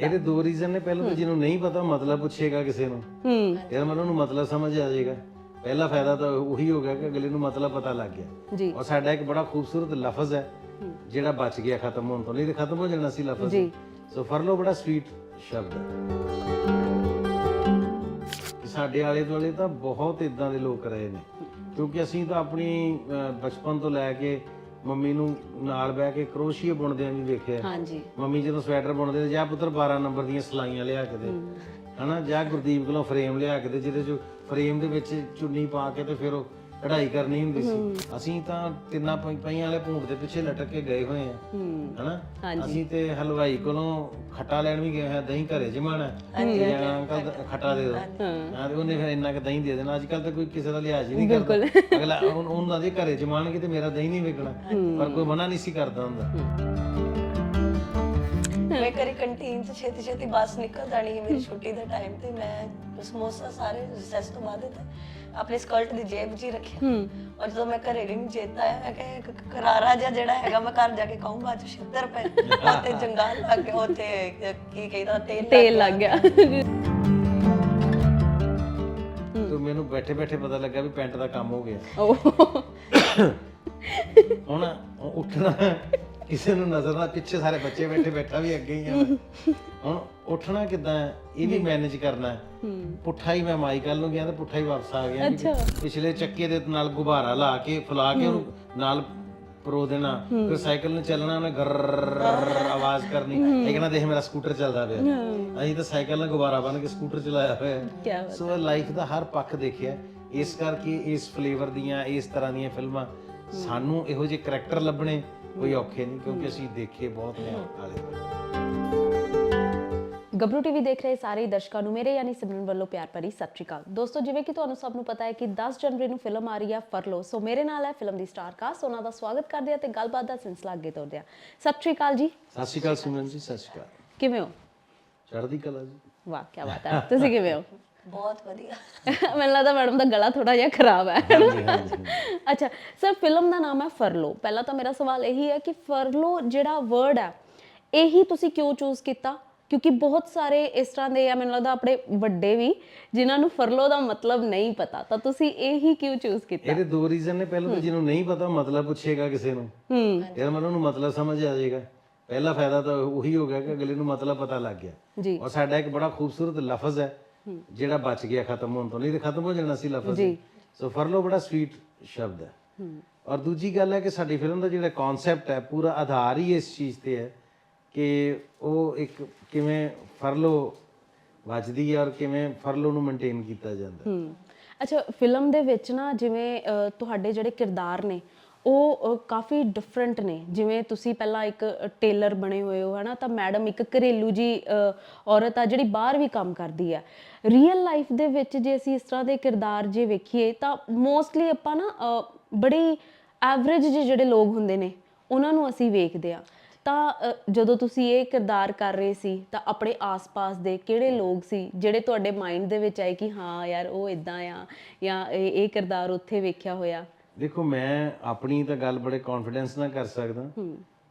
ਇਹਦੇ ਦੋ ਰੀਜ਼ਨ ਨੇ। ਪਹਿਲਾਂ ਤਾਂ ਜਿਹਨੂੰ ਨਹੀਂ ਪਤਾ ਮਤਲਬ ਪੁੱਛੇਗਾ ਕਿਸੇ ਨੂੰ। ਹੂੰ। ਇਹਦਾ ਮਤਲਬ ਉਹਨੂੰ ਮਤਲਬ ਸਮਝ ਆ ਜਾਏਗਾ। ਪਹਿਲਾ ਫਾਇਦਾ ਤਾਂ ਉਹੀ ਹੋ ਗਿਆ ਕਿ ਅਗਲੇ ਨੂੰ ਮਤਲਬ ਪਤਾ ਲੱਗ ਗਿਆ। ਜੀ। ਔਰ ਸਾਡਾ ਇੱਕ ਬੜਾ ਖੂਬਸੂਰਤ ਲਫ਼ਜ਼ ਹੈ ਜਿਹੜਾ ਬਚ ਗਿਆ ਖਤਮ ਹੋਣ ਤੋਂ। ਨਹੀਂ ਤੇ ਖਤਮ ਹੋ ਜਾਣਾ ਸੀ ਲਫ਼ਜ਼। ਜੀ। ਸੋ ਫਰਲੋ ਬੜਾ ਸਵੀਟ ਸ਼ਬਦ। ਹੈ ਸਾਡੇ ਆਲੇ ਦੁਆਲੇ ਤਾਂ ਬਹੁਤ ਇਦਾਂ ਦੇ ਲੋਕ ਰਹੇ ਨੇ। ਕਿਉਂਕਿ ਅਸੀਂ ਤਾਂ ਆਪਣੀ ਬਚਪਨ ਤੋਂ ਲੈ ਕੇ ਮੰਮੀ ਨੂੰ ਨਾਲ ਬਹਿ ਕੇ ਕਰੋਸ਼ੀਏ ਬੁਣਦਿਆਂ ਵੀ ਵੇਖਿਆ। ਹਾਂਜੀ। ਮੰਮੀ ਜਦੋਂ ਸਵੈਟਰ ਬੁਣਦੇ ਤੇ ਜਾਂ ਪੁੱਤਰ 12 ਨੰਬਰ ਦੀਆਂ ਸਲਾਈਆਂ ਲਿਆ ਕੇ ਦੇ। ਹਨਾ ਜਾਂ ਗੁਰਦੀਪ ਕੋਲੋਂ ਫਰੇਮ ਲਿਆ ਕੇ ਦੇ ਜਿਹਦੇ ਚ ਫਰੇਮ ਦੇ ਵਿੱਚ ਚੁੰਨੀ ਪਾ ਕੇ ਤੇ ਫਿਰ ਉਹ ਕਢਾਈ ਕਰਨੀ ਹੁੰਦੀ ਸੀ। ਅਸੀਂ ਤਾਂ ਤਿੰਨਾਂ ਪਈ- ਪਈਆਂ ਵਾਲੇ ਭੂੰਡ ਦੇ ਪਿੱਛੇ ਲਟਕ ਕੇ ਗਏ ਹੋਏ ਆ। ਹੂੰ। ਹਨਾ। ਅਸੀਂ ਤੇ ਹਲਵਾਈ ਕੋਲੋਂ ਖੱਟਾ ਲੈਣ ਵੀ ਗਏ ਹੋਏ ਆ ਦਹੀਂ ਘਰੇ ਜਮਾਣਾ ਤੇ ਅੰਕਲ ਦ- ਖੱਟਾ ਦੇ ਦਿਓ। ਹਾਂ। ਤੇ ਉਹਨੇ ਫਿਰ ਇੰਨਾ ਕੁ ਦਹੀਂ ਦੇ ਦੇਣਾ। ਅੱਜ ਕੱਲ ਤਾਂ ਕੋਈ ਕਿਸੇ ਦਾ ਲਿਹਾਜ਼ ਹੀ ਨਹੀਂ ਕਰਦਾ। ਅਗਲਾ ਉਹਨਾਂ ਦੇ ਘਰੇ ਜਮਾਣਗੇ ਤੇ ਮੇਰਾ ਦਹੀਂ ਨਹੀਂ ਵਿਕਣਾ। ਪਰ ਕੋਈ ਮਨਾ ਨਹੀਂ ਸੀ ਕਰਦਾ ਹੁੰਦਾ। ਮੈਂ ਕਰੀ ਕੰਟੀਨ ਚ ਛੇਤੀ ਛੇਤੀ ਬੱਸ ਨਿਕਲ ਜਾਣੀ ਹੈ ਮੇਰੀ ਛੁੱਟੀ ਦੇ ਟਾਈਮ ਤੇ। ਮੈਂ ਸਮੋਸਾ ਸਾਰੇ ਰਿਸੈਸ ਤੋਂ ਬਾਅਦ ਤੇ ਆਪਣੀ ਸਕਰਟ ਦੀ ਜੇਬ 'ਚ ਹੀ ਰੱਖਿਆ। ਹੂੰ। ਔਰ ਜਦੋਂ ਮੈਂ ਘਰੇ ਨਹੀਂ ਚੇਤਾ ਆਇਆ ਕਿ ਇੱਕ ਕਰਾਰਾ ਜਿਹਾ ਜਿਹੜਾ ਹੈਗਾ ਮੈਂ ਘਰ ਜਾ ਕੇ ਕਹੂੰ ਬਾਅਦ ਚ ਛਿੱਤਰ ਪੈ ਉੱਤੇ ਜੰਗਾਲ ਲੱਗ ਗਿਆ ਉੱਥੇ ਕੀ ਕਹਿੰਦਾ ਤੇਲ ਤੇਲ ਲੱਗ ਗਿਆ। ਤੇ ਮੈਨੂੰ ਬੈਠੇ ਬੈਠੇ ਪਤਾ ਲੱਗਾ ਵੀ ਪੈਂਟ ਦਾ ਕੰਮ ਹੋ ਗਿਆ। ਉਹ ਹੁਣ ਉੱਠਣਾ ਕਿਸੇ ਨੂੰ ਨਜ਼ਰ ਨਾ ਪਿੱਛੇ ਸਾਰੇ ਬੱਚੇ ਬੈਠੇ ਬੈਠਾ ਵੀ ਅੱਗੇ ਹੀ ਆ। ਮੈਂ। ਹੁਣ ਉੱਠਣਾ ਕਿਦਾਂ ਇਹ ਵੀ ਮੈਨੇਜ ਕਰਨਾ ਹੈ। ਪੁੱਠਾ ਹੀ ਮੈਂ ਮਾਈ ਕੱਲ ਨੂੰ ਗਿਆ ਤੇ ਪੁੱਠਾ ਹੀ ਵਾਪਸ ਆ ਗਿਆ ਪਿਛਲੇ ਚੱਕੇ ਦੇ ਨਾਲ ਗੁਬਾਰਾ ਲਾ ਕੇ ਫੁਲਾ ਕੇ ਉਹਨੂੰ ਨਾਲ ਪਰੋ ਦੇਣਾ। ਫਿਰ ਸਾਈਕਲ ਨੂੰ ਚੱਲਣਾ ਉਹਨੇ ਗਰ ਆਵਾਜ਼ ਕਰਨੀ। ਇਹ ਕਹਿੰਦਾ ਦੇਖ ਮੇਰਾ ਸਕੂਟਰ ਚੱਲਦਾ ਪਿਆ। ਅਸੀਂ ਤਾਂ ਸਾਈਕਲ ਨਾਲ ਗੁਬਾਰਾ ਬਣ ਕੇ ਸਕੂਟਰ ਚਲਾਇਆ ਹੋਇਆ ਹੈ। ਕਿਆ ਸੋ ਲਾਈਫ ਦਾ ਹਰ ਪੱਖ ਦੇਖਿਆ। ਇਸ ਕਰਕੇ ਇਸ ਫਲੇਵਰ ਦੀਆਂ ਇਸ ਤਰ੍ਹਾਂ ਦੀਆਂ ਫਿਲਮਾਂ ਸਾਨੂੰ ਇਹੋ ਜਿਹੇ ਕਰੈਕਟਰ ਲੱਭਣੇ ਕੋਈ ਔਖੇ ਨਹੀਂ ਕਿਉਂਕਿ ਅਸੀਂ ਦੇਖੇ ਬਹੁਤ ਨੇ ਆਲੇ ਗੱਭਰੂ ਟੀਵੀ ਦੇਖ ਰਹੇ ਸਾਰੇ ਦਰਸ਼ਕਾਂ ਨੂੰ ਮੇਰੇ ਯਾਨੀ ਸਿਮਰਨ ਵੱਲੋਂ ਪਿਆਰ ਭਰੀ ਸਤਿ ਸ਼੍ਰੀ ਅਕਾਲ। ਦੋਸਤੋ ਜਿਵੇਂ ਕਿ ਤੁਹਾਨੂੰ ਸਭ ਨੂੰ ਪਤਾ ਹੈ ਕਿ 10 ਜਨਵਰੀ ਨੂੰ ਫਿਲਮ ਆ ਰਹੀ ਹੈ ਫਰਲੋ। ਸੋ ਮੇਰੇ ਨਾਲ ਹੈ ਫਿਲਮ ਦੀ ਸਟਾਰ ਕਾਸਟ ਉਹਨਾਂ ਦਾ ਸਵਾਗਤ ਕਰਦੇ ਆ ਤੇ ਗੱਲਬਾਤ ਦਾ ਸਿਲਸਿਲਾ ਅੱਗੇ ਤੋਰਦੇ ਆ। ਸਤਿ ਸ਼੍ਰੀ ਅਕਾਲ ਜੀ। ਸਤਿ ਸ਼੍ਰੀ ਅਕਾਲ ਸਿਮਰਨ ਜੀ ਸਤਿ ਸ਼੍ਰੀ ਅਕਾਲ। ਕਿਵੇਂ ਹੋ? ਚੜ੍ਹਦੀ ਕਲਾ ਜੀ। ਵਾਹ ਕੀ ਬਾਤ ਹੈ। ਤੁਸੀਂ ਕਿਵੇਂ ਹੋ? ਬਹੁਤ ਵਧੀਆ। ਮੈਨੂੰ ਲੱਗਦਾ ਮੈਡਮ ਦਾ ਗਲਾ ਥੋੜਾ ਜਿਹਾ ਖਰਾਬ ਹੈ। ਅੱਛਾ ਸਰ ਫਿਲਮ ਦਾ ਨਾਮ ਹੈ ਫਰਲੋ। ਪਹਿਲਾਂ ਤਾਂ ਮੇਰਾ ਸਵਾਲ ਇਹੀ ਹੈ ਕਿ ਫਰਲੋ ਜਿਹੜਾ ਵਰਡ ਹੈ ਇਹੀ ਤੁਸੀਂ ਕਿਉਂ ਚੂਜ਼ ਕੀਤਾ? ਕਿਉਂਕਿ ਬਹੁਤ ਸਾਰੇ ਇਸ ਤਰ੍ਹਾਂ ਦੇ ਆ ਮੈਨੂੰ ਲੱਗਦਾ ਆਪਣੇ ਵੱਡੇ ਵੀ ਜਿਨ੍ਹਾਂ ਨੂੰ ਫਰਲੋ ਦਾ ਮਤਲਬ ਨਹੀਂ ਪਤਾ। ਤਾਂ ਤੁਸੀਂ ਇਹੀ ਕਿਉਂ ਚੂਜ਼ ਕੀਤਾ? ਇਹਦੇ ਦੋ ਰੀਜ਼ਨ ਨੇ। ਪਹਿਲਾਂ ਤਾਂ ਜਿਹਨੂੰ ਨਹੀਂ ਪਤਾ ਮਤਲਬ ਪੁੱਛੇਗਾ ਕਿਸੇ ਨੂੰ। ਹੂੰ। ਇਹਦਾ ਮਤਲਬ ਉਹਨੂੰ ਮਤਲਬ ਸਮਝ ਆ ਜਾਏਗਾ। ਪਹਿਲਾ ਫਾਇਦਾ ਤਾਂ ਉਹੀ ਹੋ ਗਿਆ ਕਿ ਅਗਲੇ ਨੂੰ ਮਤਲਬ ਪਤਾ ਲੱਗ ਗਿਆ। ਜੀ। ਔਰ ਸਾਡਾ ਇੱਕ ਬੜਾ ਖੂਬਸੂਰਤ ਲਫ਼ਜ਼ ਹੈ ਜਿਹੜਾ ਬਚ ਗਿਆ ਖਤਮ ਹੋਣ ਤੋਂ। ਨਹੀਂ ਤੇ ਖਤਮ ਹੋ ਜਾਣਾ ਸੀ ਲਫ਼ਜ਼। ਜੀ। ਸੋ ਫਰਲੋ ਬੜਾ ਸਵੀਟ ਸ਼ਬਦ ਹੈ। ਔਰ ਦੂਜੀ ਗੱਲ ਹੈ ਕਿ ਸਾਡੀ ਫਿਲਮ ਦਾ ਜਿਹੜਾ ਕਨਸੈਪਟ ਹੈ ਪੂਰਾ ਆਧਾਰ ਹੀ ਇਸ ਚੀਜ਼ ਤੇ ਹੈ ਕਿ ਉਹ ਇੱਕ ਕਿਵੇਂ ਫਰਲੋ ਵੱਜਦੀ ਹੈ ਔਰ ਕਿਵੇਂ ਫਰਲੋ ਨੂੰ ਮੇਨਟੇਨ ਕੀਤਾ ਜਾਂਦਾ। ਹੂੰ। ਅੱਛਾ ਫਿਲਮ ਦੇ ਵਿੱਚ ਨਾ ਜਿਵੇਂ ਤੁਹਾਡੇ ਜਿਹੜੇ ਕਿਰਦਾਰ ਨੇ ਉਹ ਕਾਫੀ ਡਿਫਰੈਂਟ ਨੇ। ਜਿਵੇਂ ਤੁਸੀਂ ਪਹਿਲਾਂ ਇੱਕ ਟੇਲਰ ਬਣੇ ਹੋਏ ਹੋ ਹਨਾ ਤਾਂ ਮੈਡਮ ਇੱਕ ਘਰੇਲੂ ਜੀ ਔਰਤ ਆ ਜਿਹੜੀ ਬਾਹਰ ਵੀ ਕੰਮ ਕਰਦੀ ਆ। ਰੀਅਲ ਲਾਈਫ ਦੇ ਵਿੱਚ ਜੇ ਅਸੀਂ ਇਸ ਤਰ੍ਹਾਂ ਦੇ ਕਿਰਦਾਰ ਜੇ ਵੇਖੀਏ ਤਾਂ ਮੋਸਟਲੀ ਆਪਾਂ ਨਾ ਅ, ਬੜੀ ਐਵਰੇਜ ਜਿਹੜੇ ਲੋਕ ਹੁੰਦੇ ਨੇ ਉਹਨਾਂ ਨੂੰ ਅਸੀਂ ਵੇਖਦੇ ਆ। ਤਾਂ ਜਦੋਂ ਤੁਸੀਂ ਇਹ ਕਿਰਦਾਰ ਕਰ ਰਹੇ ਸੀ ਤਾਂ ਆਪਣੇ ਆਸ-ਪਾਸ ਦੇ ਕਿਹੜੇ ਲੋਕ ਸੀ ਜਿਹੜੇ ਤੁਹਾਡੇ ਮਾਈਂਡ ਦੇ ਵਿੱਚ ਆਏ ਕਿ ਹਾਂ ਯਾਰ ਉਹ ਇਦਾਂ ਆ ਜਾਂ ਇਹ ਕਿਰਦਾਰ ਉੱਥੇ ਵੇਖਿਆ ਹੋਇਆ? ਦੇਖੋ ਮੈਂ ਆਪਣੀ ਤਾਂ ਗੱਲ ਬੜੇ ਕੌਨਫੀਡੈਂਸ ਨਾਲ ਕਰ ਸਕਦਾ।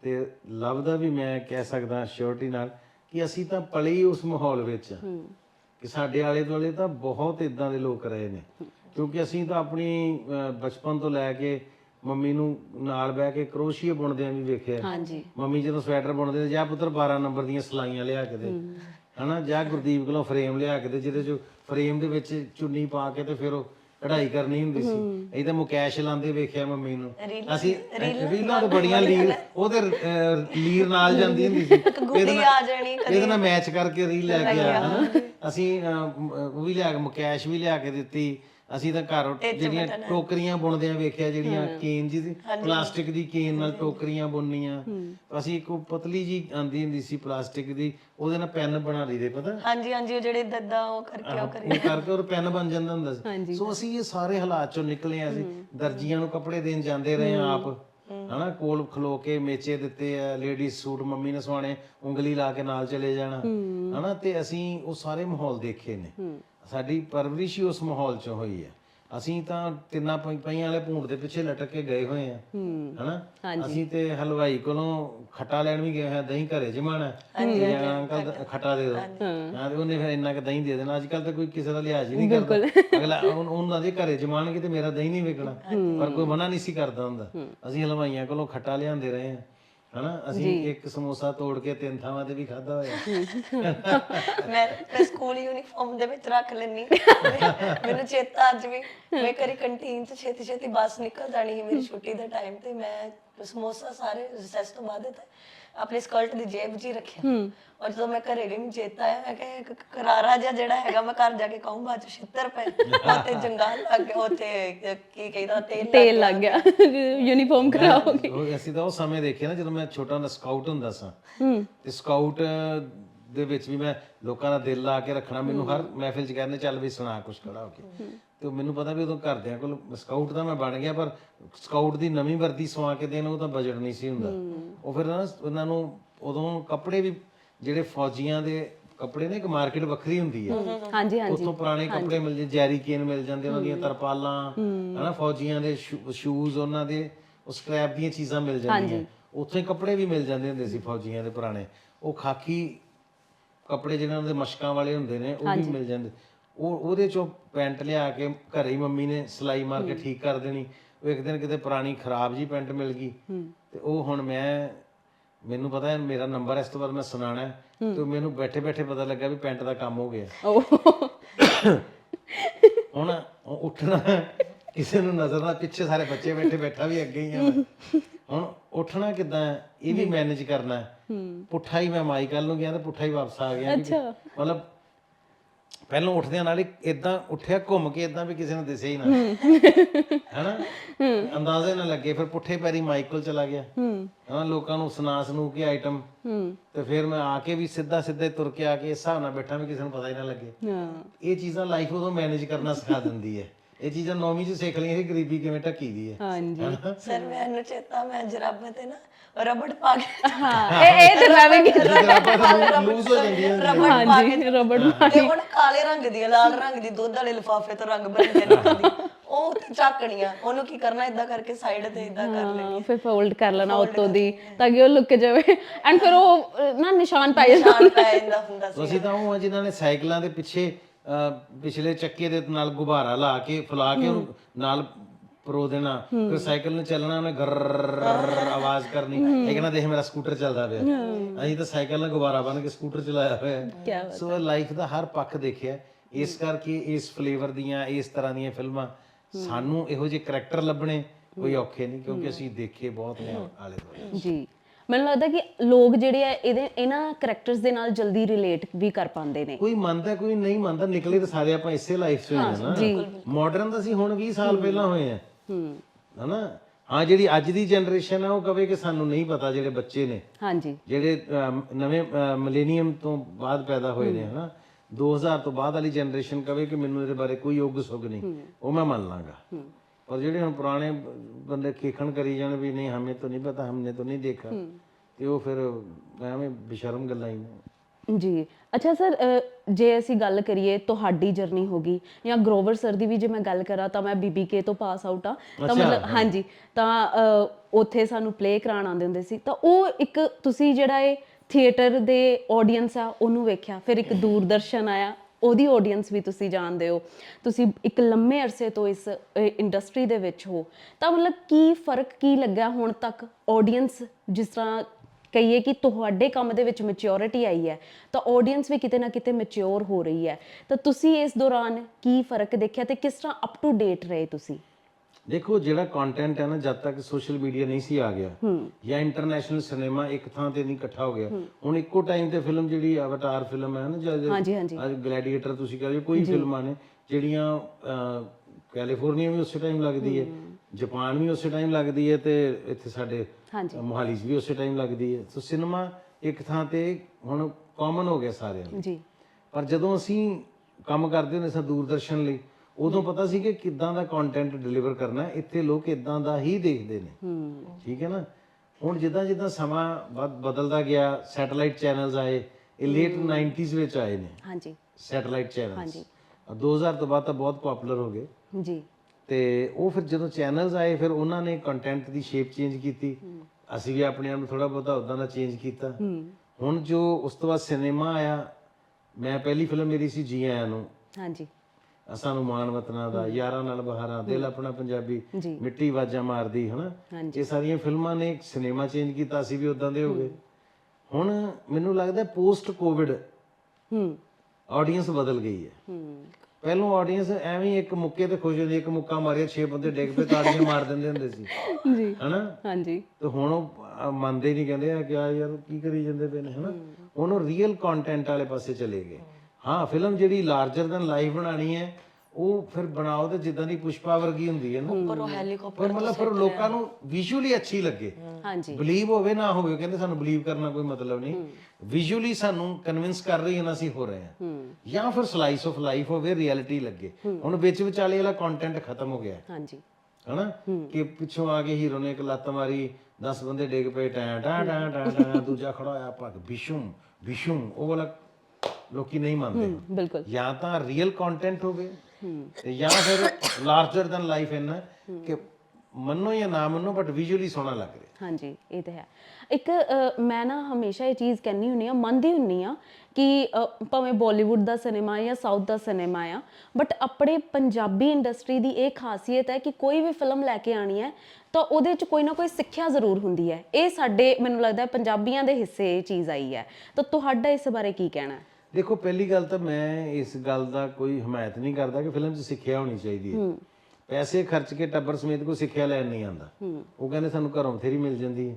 ਤੇ ਲਵ ਦਾ ਵੀ ਮੈਂ ਕਹਿ ਸਕਦਾ ਸ਼ੋਰਟੀ ਨਾਲ ਕਿ ਅਸੀਂ ਤਾਂ ਪਲੇ ਉਸ ਮਾਹੌਲ ਵਿੱਚ ਕਿ ਸਾਡੇ ਆਲੇ ਦੁਆਲੇ ਤਾਂ ਬਹੁਤ ਇਦਾਂ ਦੇ ਲੋਕ ਰਹੇ ਨੇ। ਕਿਉਂਕਿ ਅਸੀਂ ਤਾਂ ਆਪਣੀ ਬਚਪਨ ਤੋਂ ਲੈ ਕੇ ਮੰਮੀ ਨੂੰ ਨਾਲ ਬਹਿ ਕੇ ਕਰੋਸ਼ੀਏ ਬੁਣਦਿਆਂ ਵੀ ਵੇਖਿਆ। ਹਾਂਜੀ। ਮੰਮੀ ਜਦੋਂ ਸਵੈਟਰ ਬੁਣਦੇ ਤੇ ਜਾਂ ਪੁੱਤਰ 12 ਨੰਬਰ ਦੀਆਂ ਸਲਾਈਆਂ ਲਿਆ ਕੇ ਦੇ। ਹਨਾ ਜਾਂ ਗੁਰਦੀਪ ਕੋਲੋਂ ਫਰੇਮ ਲਿਆ ਕੇ ਦੇ ਜਿਹਦੇ ਚ ਫਰੇਮ ਦੇ ਵਿੱਚ ਚੁੰਨੀ ਪਾ ਕੇ ਤੇ ਫਿਰ ਉਹ ਕਢਾਈ ਕਰਨੀ ਹੁੰਦੀ ਸੀ। ਅਸੀਂ ਤਾਂ ਮੁਕੈਸ਼ ਲਾਉਂਦੇ ਵੇਖਿਆ ਮੰਮੀ ਨੂੰ। ਅਸੀਂ ਰੀਲਾਂ ਤਾਂ ਬੜੀਆਂ ਲੀਰ ਉਹ ਤੇ ਅਹ, ਲੀਰ ਨਾਲ ਜਾਂਦੀ ਹੁੰਦੀ ਸੀ। ਗੁੱਡੀ ਆ ਜਾਣੀ ਇਹਦੇ ਨਾਲ ਮੈਚ ਕਰਕੇ ਰੀਲ ਲੈ ਕੇ ਆ ਹਨਾ। ਅਸੀਂ ਅਹ, ਮ- ਉਹ ਵੀ ਲਿਆ ਕੇ ਮੁਕੈਸ਼ ਵੀ ਲਿਆ ਕੇ ਦਿੱਤੀ। ਅਸੀਂ ਤਾਂ ਘਰ ਜਿਹੜੀਆਂ ਟੋਕਰੀਆਂ ਬੁਣਦਿਆਂ ਵੇਖਿਆ ਜਿਹੜੀਆਂ ਕੇਨ ਜੀ ਦੀ ਪਲਾਸਟਿਕ ਦੀ ਕੇਨ ਨਾਲ ਟੋਕਰੀਆਂ ਬੁਣਨੀਆਂ। ਅਸੀਂ ਇੱਕ ਪਤਲੀ ਜੀ ਆਂਦੀ ਹੁੰਦੀ ਸੀ ਪਲਾਸਟਿਕ ਦੀ ਉਹਦੇ ਨਾਲ ਪੈਨ ਬਣਾ ਲਈਦੇ ਪਤਾ? ਹਾਂਜੀ ਹਾਂਜੀ ਉਹ ਜਿਹੜੇ ਦੱਦਾ ਉਹ ਕਰਕੇ ਉਹ ਕਰੀ ਉਹ ਕਰਕੇ ਉਹ ਪੈਨ ਬਣ ਜਾਂਦਾ ਹੁੰਦਾ ਸੀ। ਸੋ ਅਸੀਂ ਇਹ ਸਾਰੇ ਹਾਲਾਤ ਚੋਂ ਨਿਕਲੇ ਆ ਅਸੀਂ। ਦਰਜੀਆਂ ਨੂੰ ਕੱਪੜੇ ਦੇਣ ਜਾਂਦੇ ਰਹੇ ਆ ਆਪ। ਹਨਾ ਕੋਲ ਖਲੋ ਕੇ ਮੇਚੇ ਦਿੱਤੇ ਆ ਲੇਡੀਜ਼ ਸੂਟ ਮੰਮੀ ਨੇ ਸਵਾਣੇ ਉਂਗਲੀ ਲਾ ਕੇ ਨਾਲ ਚਲੇ ਜਾਣਾ। ਹਨਾ ਤੇ ਅਸੀਂ ਉਹ ਸਾਰੇ ਮਾਹੌਲ ਦੇਖੇ ਨੇ। ਸਾਡੀ ਪਰਵਰਿਸ਼ ਹੀ ਉਸ ਮਾਹੌਲ ਚੋਂ ਹੋਈ ਹੈ। ਅਸੀਂ ਤਾਂ ਤਿੰਨਾਂ ਪਈ- ਪਈਆਂ ਵਾਲੇ ਭੂੰਡ ਦੇ ਪਿੱਛੇ ਲਟਕ ਕੇ ਗਏ ਹੋਏ ਆ ਹਨਾ? ਅਸੀਂ ਤੇ ਹਲਵਾਈ ਕੋਲੋਂ ਖੱਟਾ ਲੈਣ ਵੀ ਗਏ ਹੋਏ ਆ ਦਹੀਂ ਘਰੇ ਜਮਾਣਾ ਹਾਂਜੀ ਅੰਕਲ ਦ- ਖੱਟਾ ਦੇ ਦਿਓ ਹਾਂ। ਤੇ ਉਹਨੇ ਫਿਰ ਇੰਨਾ ਕੁ ਦਹੀਂ ਦੇ ਦੇਣਾ। ਅੱਜ ਕੱਲ ਤਾਂ ਕੋਈ ਕਿਸੇ ਦਾ ਲਿਹਾਜ਼ ਹੀ ਨਹੀਂ ਕਰਦਾ। ਅਗਲਾ ਉਹਨਾਂ ਦੇ ਘਰੇ ਜਮਾਣਗੇ ਤੇ ਮੇਰਾ ਦਹੀਂ ਨਹੀਂ ਵਿਕਣਾ। ਪਰ ਕੋਈ ਮਨਾ ਨਹੀਂ ਸੀ ਕਰਦਾ ਹੁੰਦਾ। ਅਸੀਂ ਹਲਵਾਈਆਂ ਕੋਲੋਂ ਖੱਟਾ ਲਿਆਂਦੇ ਰਹੇ ਆ ਹਨਾ? ਅਸੀਂ ਇੱਕ ਸਮੋਸਾ ਤੋੜ ਕੇ ਤਿੰਨ ਥਾਵਾਂ ਤੇ ਵੀ ਖਾਦਾ ਹੋਇਆ। ਮੈਂ ਮੈਂ ਸਕੂਲ ਯੂਨੀਫਾਰਮ ਦੇ ਵਿੱਚ ਰੱਖ ਲੈਣੀ ਮੈਨੂੰ ਚੇਤਾ ਅੱਜ ਵੀ ਮੈਂ ਕਰੀ ਕੰਟੀਨ ਚ ਛੇਤੀ ਛੇਤੀ ਬੱਸ ਨਿਕਲ ਜਾਣੀ ਸੀ ਮੇਰੀ ਛੁੱਟੀ ਦਾ ਟਾਈਮ ਤੇ। ਮੈਂ ਸਮੋਸਾ ਸਾਰੇ ਰਿਸੈਸ ਤੋਂ ਬਾਅਦ ਤੇ ਆਪਣੀ ਸਕਰਟ ਦੀ ਜੇਬ 'ਚ ਹੀ ਰੱਖਿਆ। ਔਰ ਜਦੋਂ ਮੈਂ ਘਰੇ ਗਈ ਮੈਨੂੰ ਚੇਤਾ ਆਇਆ ਮੈਂ ਕਿਹਾ ਇੱਕ ਕਰਾਰਾ ਜਿਹਾ ਜਿਹੜਾ ਹੈਗਾ ਮੈਂ ਘਰ ਜਾ ਕੇ ਕਹੂੰ ਬਾਅਦ ਚ ਛਿੱਤਰ ਪਏ ਉੱਥੇ ਜੰਗਾਲ ਲੱਗ ਗਿਆ ਉੱਥੇ ਕੀ ਕਹਿੰਦਾ ਤੇਲ ਲੱਗ ਤੇਲ ਲੱਗ ਗਿਆ। ਯੂਨੀਫਾਰਮ ਖਰਾਬ ਹੋ ਗਈ ਉਹ ਅਸੀਂ ਤਾਂ ਉਹ ਸਮੇਂ ਦੇਖੇ ਨਾ ਜਦੋਂ ਮੈਂ ਛੋਟਾ ਹੁੰਦਾ ਸਕਾਊਟ ਹੁੰਦਾ ਸਾਂ। ਤੇ ਸਕਾਊਟ ਦੇ ਵਿੱਚ ਵੀ ਮੈਂ ਲੋਕਾਂ ਦਾ ਦਿਲ ਲਾ ਕੇ ਰੱਖਣਾ ਮੈਨੂੰ ਹਰ ਮਹਿਫਿਲ 'ਚ ਕਹਿੰਦੇ ਚੱਲ ਵੀ ਸੁਣਾ ਕੁਛ ਖੜਾ ਹੋ ਕੇ। ਤੇ ਮੈਨੂੰ ਪਤਾ ਵੀ ਉਦੋਂ ਘਰਦਿਆਂ ਕੋਲ ਸਕਾਊਟ ਤਾਂ ਮੈਂ ਬਣ ਗਿਆ ਪਰ ਸਕਾਊਟ ਦੀ ਨਵੀਂ ਵਰਦੀ ਸਵਾ ਕੇ ਦੇਣ ਉਹ ਤਾਂ ਬਜਟ ਨਹੀਂ ਸੀ ਹੁੰਦਾ। ਉਹ ਫਿਰ ਨਾ ਉਹਨਾਂ ਨੂੰ ਉਦੋਂ ਕੱਪੜੇ ਵੀ ਜਿਹੜੇ ਫੌਜੀਆਂ ਦੇ ਕੱਪੜੇ ਨੇ ਇੱਕ ਮਾਰਕੀਟ ਵੱਖਰੀ ਹੁੰਦੀ ਹੈ ਹਾਂਜੀ ਹਾਂਜੀ। ਉੱਥੋਂ ਪੁਰਾਣੇ ਕੱਪੜੇ ਮਿਲ ਜਾਂਦੇ ਜੈਰੀ ਕੇਨ ਮਿਲ ਜਾਂਦੇ ਉਹਨਾਂ ਦੀਆਂ ਤਰਪਾਲਾਂ ਹਨਾ ਫੌਜੀਆਂ ਦੇ ਸ਼ੂਜ਼ ਉਹਨਾਂ ਦੇ ਉਹ ਸਕ੍ਰੈਪ ਦੀਆਂ ਚੀਜ਼ਾਂ ਮਿਲ ਜਾਂਦੀਆਂ। ਉੱਥੋਂ ਕੱਪੜੇ ਵੀ ਮਿਲ ਜਾਂਦੇ ਹੁੰਦੇ ਸੀ ਫੌਜੀਆਂ ਦੇ ਪੁਰਾਣੇ। ਉਹ ਖਾਕੀ ਕੱਪੜੇ ਜਿਹਨਾਂ ਦੇ ਮਸ਼ਕਾਂ ਵਾਲੇ ਹੁੰਦੇ ਨੇ ਉਹ ਵੀ ਮਿਲ ਜਾਂਦੇ। ਉਹ ਉਹਦੇ ਚੋਂ ਪੈਂਟ ਲਿਆ ਕੇ ਘਰੇ ਹੀ ਮੰਮੀ ਨੇ ਸਿਲਾਈ ਮਾਰ ਕੇ ਠੀਕ ਕਰ ਦੇਣੀ। ਉਹ ਇੱਕ ਦਿਨ ਕਿਤੇ ਪੁਰਾਣੀ ਖਰਾਬ ਜੀ ਪੈਂਟ ਮਿਲ ਗਈ। ਤੇ ਉਹ ਹੁਣ ਮੈਂ ਮੈਨੂੰ ਪਤਾ ਹੈ ਮੇਰਾ ਨੰਬਰ ਇਸ ਤੋਂ ਬਾਅਦ ਮੈਂ ਸੁਣਾਣਾ ਹੈ। ਤੇ ਮੈਨੂੰ ਬੈਠੇ ਬੈਠੇ ਪਤਾ ਲੱਗਾ ਵੀ ਪੈਂਟ ਦਾ ਕੰਮ ਹੋ ਗਿਆ। ਹੁਣ ਉੱਠਣਾ ਕਿਸੇ ਨੂੰ ਨਜ਼ਰ ਨਾ ਪਿੱਛੇ ਸਾਰੇ ਬੱਚੇ ਬੈਠੇ ਬੈਠਾ ਵੀ ਅੱਗੇ ਹੀ ਆ। ਹੁਣ ਉੱਠਣਾ ਕਿਦਾਂ ਇਹ ਵੀ ਮੈਨੇਜ ਕਰਨਾ ਹੈ। ਪੁੱਠਾ ਹੀ ਮੈਂ ਮਾਈ ਕੱਲ ਨੂੰ ਗਿਆ ਤੇ ਪੁੱਠਾ ਹੀ ਵਾਪਸ ਆ ਗਿਆ। ਮਤਲਬ ਪਹਿਲਾਂ ਉੱਠਦਿਆਂ ਨਾਲ ਹੀ ਇਦਾਂ ਉੱਠਿਆ ਘੁੰਮ ਕੇ ਇਦਾਂ ਵੀ ਕਿਸੇ ਨੂੰ ਦਿਸੇ ਹੀ ਨਾ। ਹੈਨਾ? ਅੰਦਾਜ਼ੇ ਨਾ ਲੱਗੇ ਫਿਰ ਪੁੱਠੇ ਪੈਰੀ ਮਾਈਕਲ ਚਲਾ ਗਿਆ। ਹਾਂ। ਲੋਕਾਂ ਨੂੰ ਸੁਣਾ ਸੁਣੂ ਕੇ ਆਈਟਮ। ਤੇ ਫਿਰ ਮੈਂ ਆ ਕੇ ਵੀ ਸਿੱਧਾ ਸਿੱਧੇ ਤੁਰ ਕੇ ਆ ਕੇ ਇਸ ਹਿਸਾਬ ਨਾਲ ਬੈਠਾ ਵੀ ਕਿਸੇ ਨੂੰ ਪਤਾ ਹੀ ਨਾ ਲੱਗੇ। ਹਾਂ। ਇਹ ਚੀਜ਼ਾਂ ਲਾਈਫ ਉਦੋਂ ਮੈਨੇਜ ਕਰਨਾ ਸਿਖਾ ਦਿੰਦੀ ਹੈ। ਇਹ ਚੀਜ਼ਾਂ ਨੌਵੀਂ ਚ ਸਿੱਖ ਲਈਆਂ ਸੀ ਗਰੀਬੀ ਕਿਵੇਂ ਢੱਕੀ ਦੀ ਹੈ। ਹਾਂਜੀ। ਸਰ ਮੈਨੂੰ ਚੇਤਾ ਮੈਂ ਜਰਾਬਾਂ ਤੇ ਨਾ ਰਬੜ ਪਾ ਕੇ ਹਾਂ ਇਹ ਇਹ ਤੇ ਮੈਂ ਵੀ ਕੀਤਾ। ਲੂਜ਼ ਹੋ ਜਾਂਦੀਆਂ ਰਬੜ ਪਾ ਕੇ ਹਾਂਜੀ ਰਬੜ ਤੇ ਹੁਣ ਕਾਲੇ ਰੰਗ ਦੀ ਲਾਲ ਰੰਗ ਦੀ ਦੁੱਧ ਵਾਲੇ ਲਿਫਾਫੇ ਤੋਂ ਰੰਗ ਬਣ ਕੇ ਨਿਕਲਦੀ ਉਹ ਤੇ ਝਾਕਣੀਆਂ ਉਹਨੂੰ ਕੀ ਕਰਨਾ ਇਦਾਂ ਕਰਕੇ ਸਾਈਡ ਤੇ ਇਦਾਂ ਕਰ ਲੈਣੀ ਹਾਂ, ਫਿਰ ਫੋਲਡ ਕਰ ਲੈਣਾ ਉੱਤੋਂ ਦੀ ਤਾਂ ਕਿ ਉਹ ਲੁੱਕ ਜਾਵੇ। ਐਂਡ ਫਿਰ ਉਹ ਅਹ, ਨਾ ਨਿਸ਼ਾਨ ਪੈ ਜਾਂਦਾ। ਨਿਸ਼ਾਨ ਪੈ ਜਾਂਦਾ ਹੁੰਦਾ ਸੀ ਅਸੀਂ ਤਾਂ ਉਹ ਆ ਜਿਨ੍ਹਾਂ ਨੇ ਸਾਈਕਲਾਂ ਦੇ ਪਿੱਛੇ ਪਿਛਲੇ ਚੱਕੇ ਦੇ ਨਾਲ ਗੁਬਾਰਾ ਲਾ ਕੇ ਫੁਲਾ ਕੇ ਉਹਨੂੰ ਨਾਲ ਪਰੋ ਦੇਣਾ। ਫਿਰ ਸਾਈਕਲ ਨੇ ਚੱਲਣਾ ਉਹਨੇ ਗਰ ਆਵਾਜ਼ ਕਰਨੀ। ਇਹ ਕਹਿੰਦਾ ਦੇਖ ਮੇਰਾ ਸਕੂਟਰ ਚੱਲਦਾ ਪਿਆ। ਅਸੀਂ ਤਾਂ ਸਾਈਕਲ ਨਾਲ ਗੁਬਾਰਾ ਬਣ ਕੇ ਸਕੂਟਰ ਚਲਾਇਆ ਹੋਇਆ। ਸੋ ਲਾਈਫ ਦਾ ਹਰ ਪੱਖ ਦੇਖਿਆ। ਇਸ ਕਰਕੇ ਇਸ ਫਲੇਵਰ ਦੀਆਂ ਇਸ ਤਰ੍ਹਾਂ ਦੀਆਂ ਫਿਲਮਾਂ ਸਾਨੂੰ ਇਹੋ ਜਿਹੇ ਕਰੈਕਟਰ ਲੱਭਣੇ ਕੋਈ ਔਖੇ ਨਹੀਂ ਕਿਉਂਕਿ ਅਸੀਂ ਦੇਖੇ ਬਹੁਤ ਨੇ ਆਲੇ ਦੁਆਲੇ। ਜੀ। ਮੈਨੂੰ ਲੱਗਦਾ ਕਿ ਲੋਕ ਜਿਹੜੇ ਆ ਇਹਦੇ ਇਹਨਾਂ ਕੈਰੈਕਟਰਸ ਦੇ ਨਾਲ ਜਲਦੀ ਰਿਲੇਟ ਵੀ ਕਰ ਪਾਉਂਦੇ ਨੇ। ਕੋਈ ਮੰਨਦਾ ਕੋਈ ਨਹੀਂ ਮੰਨਦਾ ਨਿਕਲੇ ਤਾਂ ਸਾਰੇ ਆਪਾਂ ਇਸੇ ਲਾਈਫ 'ਚ ਹੋਏ ਆ ਨਾ। ਮਾਡਰਨ ਤਾਂ ਅਸੀਂ ਹੁਣ 20 ਸਾਲ ਪਹਿਲਾਂ ਹੋਏ ਆ। ਹੂੰ। ਹਨਾ? ਹਾਂ ਜਿਹੜੀ ਅੱਜ ਦੀ ਜਨਰੇਸ਼ਨ ਹੈ ਉਹ ਕਵੇ ਕਿ ਸਾਨੂੰ ਨਹੀਂ ਪਤਾ ਜਿਹੜੇ ਬੱਚੇ ਨੇ। ਹਾਂਜੀ। ਜਿਹੜੇ ਨਵੇਂ ਮਿਲੇਨੀਅਮ ਤੋਂ ਬਾਅਦ ਪੈਦਾ ਹੋਏ ਨੇ ਹਨਾ? 2000 ਤੋਂ ਬਾਅਦ ਵਾਲੀ ਜਨਰੇਸ਼ਨ ਕਵੇ ਕਿ ਮੈਨੂੰ ਇਹਦੇ ਬਾਰੇ ਕੋਈ ਯੋਗ ਸੁਗ ਨਹੀਂ। ਉਹ ਮੈਂ ਮੰਨ ਲਾਂਗਾ। ਪਰ ਜਿਹੜੇ ਹੁਣ ਪੁਰਾਣੇ ਬੰਦੇ ਖੇਖਣ ਕਰੀ ਜਾਣ ਵੀ ਨਹੀਂ ਹਮੇ ਤਾਂ ਨਹੀਂ ਪਤਾ ਹਮਨੇ ਤਾਂ ਨਹੀਂ ਦੇਖਾ ਤੇ ਉਹ ਫਿਰ ਐਵੇਂ ਬੇਸ਼ਰਮ ਗੱਲਾਂ ਹੀ ਨੇ। ਜੀ। ਅੱਛਾ ਸਰ ਜੇ ਅਸੀਂ ਗੱਲ ਕਰੀਏ ਤੁਹਾਡੀ ਜਰਨੀ ਹੋ ਗਈ ਜਾਂ ਗਰੋਵਰ ਸਰ ਦੀ ਵੀ ਜੇ ਮੈਂ ਗੱਲ ਕਰਾਂ ਤਾਂ ਮੈਂ ਬੀਬੀਕੇ ਤੋਂ ਪਾਸ ਆਊਟ ਆ। ਤਾਂ ਮਤਲਬ ਹਾਂਜੀ। ਤਾਂ ਉੱਥੇ ਸਾਨੂੰ ਪਲੇ ਕਰਾਉਣ ਆਉਂਦੇ ਹੁੰਦੇ ਸੀ। ਤਾਂ ਉਹ ਇੱਕ ਤੁਸੀਂ ਜਿਹੜਾ ਇਹ ਥੀਏਟਰ ਦੇ ਆਡੀਅנס ਆ ਉਹਨੂੰ ਵੇਖਿਆ ਫਿਰ ਇੱਕ ਦੂਰਦਰਸ਼ਨ ਆਇਆ? ਉਹਦੀ ਆਡੀਅנס ਵੀ ਤੁਸੀਂ ਜਾਣਦੇ ਹੋ। ਤੁਸੀਂ ਇੱਕ ਲੰਮੇ ਅਰਸੇ ਤੋਂ ਇਸ ਇੰਡਸਟਰੀ ਦੇ ਵਿੱਚ ਹੋ। ਤਾਂ ਮਤਲਬ ਕੀ ਫ਼ਰਕ ਕੀ ਲੱਗਾ ਹੁਣ ਤੱਕ ਆਡੀਅנס ਜਿਸ ਤਰ੍ਹਾਂ ਕਹੀਏ ਕਿ ਤੁਹਾਡੇ ਕੰਮ ਦੇ ਵਿੱਚ ਮੈਚਿਓਰਿਟੀ ਆਈ ਹੈ, ਤਾਂ ਆਡੀਅנס ਵੀ ਕਿਤੇ ਨਾ ਕਿਤੇ ਮੈਚਿਓਰ ਹੋ ਰਹੀ ਹੈ। ਤਾਂ ਤੁਸੀਂ ਇਸ ਦੌਰਾਨ ਕੀ ਫ਼ਰਕ ਦੇਖਿਆ ਤੇ ਕਿਸ ਤਰ੍ਹਾਂ ਅਪ ਟੂ ਡੇਟ ਰਹੇ ਤੁਸੀਂ? ਦੇਖੋ ਜਿਹੜਾ ਕੰਟੈਂਟ ਹੈ ਨਾ ਜਦ ਤੱਕ ਸੋਸ਼ਲ ਮੀਡੀਆ ਨਹੀਂ ਸੀ ਆ ਗਿਆ ਜਾਂ ਇੰਟਰਨੈਸ਼ਨਲ ਸਿਨੇਮਾ ਇੱਕ ਥਾਂ ਤੇ ਨਹੀਂ ਇਕੱਠਾ ਹੋ ਗਿਆ ਹੁਣ ਇੱਕੋ ਟਾਈਮ ਤੇ ਫਿਲਮ ਜਿਹੜੀ ਅਵਤਾਰ ਫਿਲਮ ਹੈ ਨਾ ਜਦ ਅੱਜ ਗਲੈਡੀਏਟਰ ਤੁਸੀਂ ਕਹ ਰਹੇ ਹੋ ਕੋਈ ਫਿਲਮਾਂ ਨੇ ਜਿਹੜੀਆਂ ਕੈਲੀਫੋਰਨੀਆ ਵੀ ਉਸੇ ਟਾਈਮ ਲੱਗਦੀ ਹੈ ਜਾਪਾਨ ਵੀ ਉਸੇ ਟਾਈਮ ਲੱਗਦੀ ਹੈ ਤੇ ਇੱਥੇ ਸਾਡੇ ਮੋਹਾਲੀ 'ਚ ਵੀ ਉਸੇ ਟਾਈਮ ਲੱਗਦੀ ਹੈ। ਸੋ ਸਿਨੇਮਾ ਇੱਕ ਥਾਂ ਤੇ ਹੁਣ ਕਾਮਨ ਹੋ ਗਿਆ ਸਾਰਿਆਂ ਲਈ ਜੀ। ਪਰ ਜਦੋਂ ਅਸੀਂ ਕੰਮ ਕਰਦੇ ਹੁੰਦੇ ਸਾਂ ਦੂਰਦਰਸ਼ਨ ਲਈ ਉਦੋਂ ਪਤਾ ਸੀ ਕਿ ਕਿੱਦਾਂ ਦਾ ਕੰਟੈਂਟ ਡਿਲੀਵਰ ਕਰਨਾ ਹੈ ਇੱਥੇ ਲੋਕ ਇਦਾਂ ਦਾ ਹੀ ਦੇਖਦੇ ਨੇ। ਹੂੰ। ਠੀਕ ਹੈ ਨਾ? ਹੁਣ ਜਿੱਦਾਂ ਜਿੱਦਾਂ ਸਮਾਂ ਬਦ- ਬਦਲਦਾ ਗਿਆ ਸੈਟੇਲਾਈਟ ਚੈਨਲਸ ਆਏ ਇਹ ਲੇਟ 90s ਵਿੱਚ ਆਏ ਨੇ। ਹਾਂਜੀ। ਸੈਟੇਲਾਈਟ ਚੈਨਲਸ 2000 ਤੋਂ ਬਾਅਦ ਤਾਂ ਬਹੁਤ ਪਪੂਲਰ ਹੋ ਗਏ। ਜੀ। ਤੇ ਉਹ ਫਿਰ ਜਦੋਂ ਚੈਨਲਸ ਆਏ ਫਿਰ ਉਹਨਾਂ ਨੇ ਕੰਟੈਂਟ ਦੀ ਸ਼ੇਪ ਚੇਂਜ ਕੀਤੀ। ਅਸੀਂ ਵੀ ਆਪਣੇ ਆਪ ਨੂੰ ਥੋੜਾ ਬਹੁਤਾ ਉਦਾਂ ਦਾ ਚੇਂਜ ਕੀਤਾ। ਹੁਣ ਜੋ ਉਸ ਤੋਂ ਬਾਅਦ ਸਿਨੇਮਾ ਆਇਆ ਮੈਂ ਪਹਿਲੀ ਫਿਲਮ ਮੇਰੀ ਸੀ ਜੀ ਆਇਆਂ ਨੂੰ। ਹਾਂਜੀ। ਸਾਨੂੰ ਮਾਣ ਵਤਨਾਂ ਦਾ ਯਾਰਾਂ ਨਾਲ ਬਹਾਰਾਂ ਦਿਲ ਆਪਣਾ ਪੰਜਾਬੀ ਮਿੱਟੀ ਵਾਜਾਂ ਮਾਰਦੀ ਹਨਾ? ਇਹ ਸਾਰੀਆਂ ਫਿਲਮਾਂ ਨੇ ਸਿਨੇਮਾ ਚੇਂਜ ਕੀਤਾ ਸੀ ਵੀ ਉਦਾਂ ਦੇ ਹੋ ਗਏ। ਹੁਣ ਮੈਨੂੰ ਲੱਗਦਾ ਪੋਸਟ ਕੋਵਿਡ ਹੂੰ ਆਡੀਅנס ਬਦਲ ਗਈ ਹੈ। ਹੂੰ ਪਹਿਲਾਂ ਆਡੀਅנס ਐਵੇਂ ਇੱਕ ਮੁੱਕੇ ਤੇ ਖੁਸ਼ ਹੁੰਦੀ ਇੱਕ ਮੁੱਕਾ ਮਾਰਿਆ ਛੇ ਬੰਦੇ ਡਿੱਗ ਪਏ ਤਾੜੀਆਂ ਮਾਰ ਦਿੰਦੇ ਹੁੰਦੇ ਸੀ। ਜੀ। ਹਨਾ? ਹਾਂਜੀ। ਤੇ ਹੁਣ ਉਹ ਮੰਨਦੇ ਨਹੀਂ ਕਹਿੰਦੇ ਆ ਕਿ ਆ ਯਾਰ ਕੀ ਕਰੀ ਜਾਂਦੇ ਪਏ ਨੇ ਹਨਾ? ਉਹਨੂੰ ਰੀਅਲ ਕੰਟੈਂਟ ਵਾਲੇ ਪਾਸੇ ਚਲੇ ਗਏ। ਹਾਂ ਫਿਲਮ ਜਿਹੜੀ ਲਾਰਜਰ ਦੈਨ ਲਾਈਫ ਬਣਾਣੀ ਹੈ ਉਹ ਫਿਰ ਬਣਾਓ ਤੇ ਜਿੱਦਾਂ ਦੀ ਪੁਸ਼ਪਾ ਵਰਗੀ ਹੁੰਦੀ ਹੈ ਨਾ। ਪਰ ਉਹ ਹੈਲੀਕਾਪਟਰ ਪਰ ਮਤਲਬ ਫਿਰ ਲੋਕਾਂ ਨੂੰ ਵਿਜ਼ੂਅਲੀ ਅੱਛੀ ਲੱਗੇ। ਹਾਂਜੀ। ਬਲੀਵ ਹੋਵੇ ਨਾ ਹੋਵੇ ਕਹਿੰਦੇ ਸਾਨੂੰ ਬਲੀਵ ਕਰਨਾ ਕੋਈ ਮਤਲਬ ਨਹੀਂ। ਵਿਜ਼ੂਅਲੀ ਸਾਨੂੰ ਕਨਵਿੰਸ ਕਰ ਰਹੀ ਹੈ ਨਾ ਅਸੀਂ ਹੋ ਰਹੇ ਹਾਂ। ਜਾਂ ਫਿਰ ਸਲਾਈਸ ਆਫ ਲਾਈਫ ਹੋਵੇ ਰਿਐਲਿਟੀ ਲੱਗੇ। ਹੁਣ ਵਿੱਚ ਵਿਚਾਲੇ ਵਾਲਾ ਕੰਟੈਂਟ ਖਤਮ ਹੋ ਗਿਆ। ਹਾਂਜੀ। ਹਨਾ? ਕਿ ਪਿੱਛੋਂ ਆ ਕੇ ਹੀਰੋ ਨੇ ਇੱਕ ਲੱਤ ਮਾਰੀ 10 ਬੰਦੇ ਡਿੱਗ ਪਏ ਟੈਂ ਟੈਂ ਟੈਂ ਟੈਂ ਦੂਜਾ ਖੜਾ ਹੋਇਆ ਭਗ ਬਿਸ਼ੂਮ ਬਿਸ਼ੂਮ ਉਹ ਵਾਲਾ ਲੋਕੀ ਨਹੀਂ ਮੰਨਦੇ। ਬਿਲਕੁਲ। ਜਾਂ ਤਾਂ ਰੀਅਲ ਕੰਟੈਂਟ ਹੋਵੇ ਤੇ ਜਾਂ ਫਿਰ ਲਾਰਜਰ ਦੈਨ ਲਾਈਫ ਇੰਨਾ ਕਿ ਮੰਨੋ ਜਾਂ ਨਾ ਮੰਨੋ ਬਟ ਵਿਜ਼ੂਅਲੀ ਸੋਹਣਾ ਲੱਗ ਰਿਹਾ। ਹਾਂਜੀ ਇਹ ਤੇ ਹੈ। ਇੱਕ ਮੈਂ ਨਾ ਹਮੇਸ਼ਾ ਇਹ ਚੀਜ਼ ਕਹਿੰਨੀ ਹੁੰਨੀ ਆ ਮੰਨਦੀ ਹੁੰਨੀ ਆ ਕਿ ਭਾਵੇਂ ਬਾਲੀਵੁੱਡ ਦਾ ਸਿਨੇਮਾ ਜਾਂ ਸਾਊਥ ਦਾ ਸਿਨੇਮਾ ਆ ਬਟ ਆਪਣੇ ਪੰਜਾਬੀ ਇੰਡਸਟਰੀ ਦੀ ਇਹ ਖਾਸੀਅਤ ਹੈ ਕਿ ਕੋਈ ਵੀ ਫਿਲਮ ਲੈ ਕੇ ਆਣੀ ਹੈ ਤਾਂ ਉਹਦੇ 'ਚ ਕੋਈ ਨਾ ਕੋਈ ਸਿੱਖਿਆ ਜ਼ਰੂਰ ਹੁੰਦੀ ਹੈ। ਇਹ ਸਾਡੇ ਮੈਨੂੰ ਲੱਗਦਾ ਪੰਜਾਬੀਆਂ ਦੇ ਹਿੱਸੇ ਇਹ ਚੀਜ਼ ਆਈ ਹੈ। ਤਾਂ ਤੁਹਾਡਾ ਇਸ ਬਾਰੇ ਕੀ ਕਹਿਣਾ ਹੈ? ਦੇਖੋ ਪਹਿਲੀ ਗੱਲ ਤਾਂ ਮੈਂ ਇਸ ਗੱਲ ਦਾ ਕੋਈ ਹਮਾਇਤ ਨਹੀਂ ਕਰਦਾ ਕਿ ਫਿਲਮ 'ਚ ਸਿੱਖਿਆ ਹੋਣੀ ਚਾਹੀਦੀ ਹੈ। ਪੈਸੇ ਖਰਚ ਕੇ ਟੱਬਰ ਸਮੇਤ ਕੋਈ ਸਿੱਖਿਆ ਲੈਣ ਨਹੀਂ ਆਂਦਾ ਉਹ ਕਹਿੰਦੇ ਸਾਨੂੰ ਘਰੋਂ ਬਥੇਰੀ ਮਿਲ ਜਾਂਦੀ ਹੈ।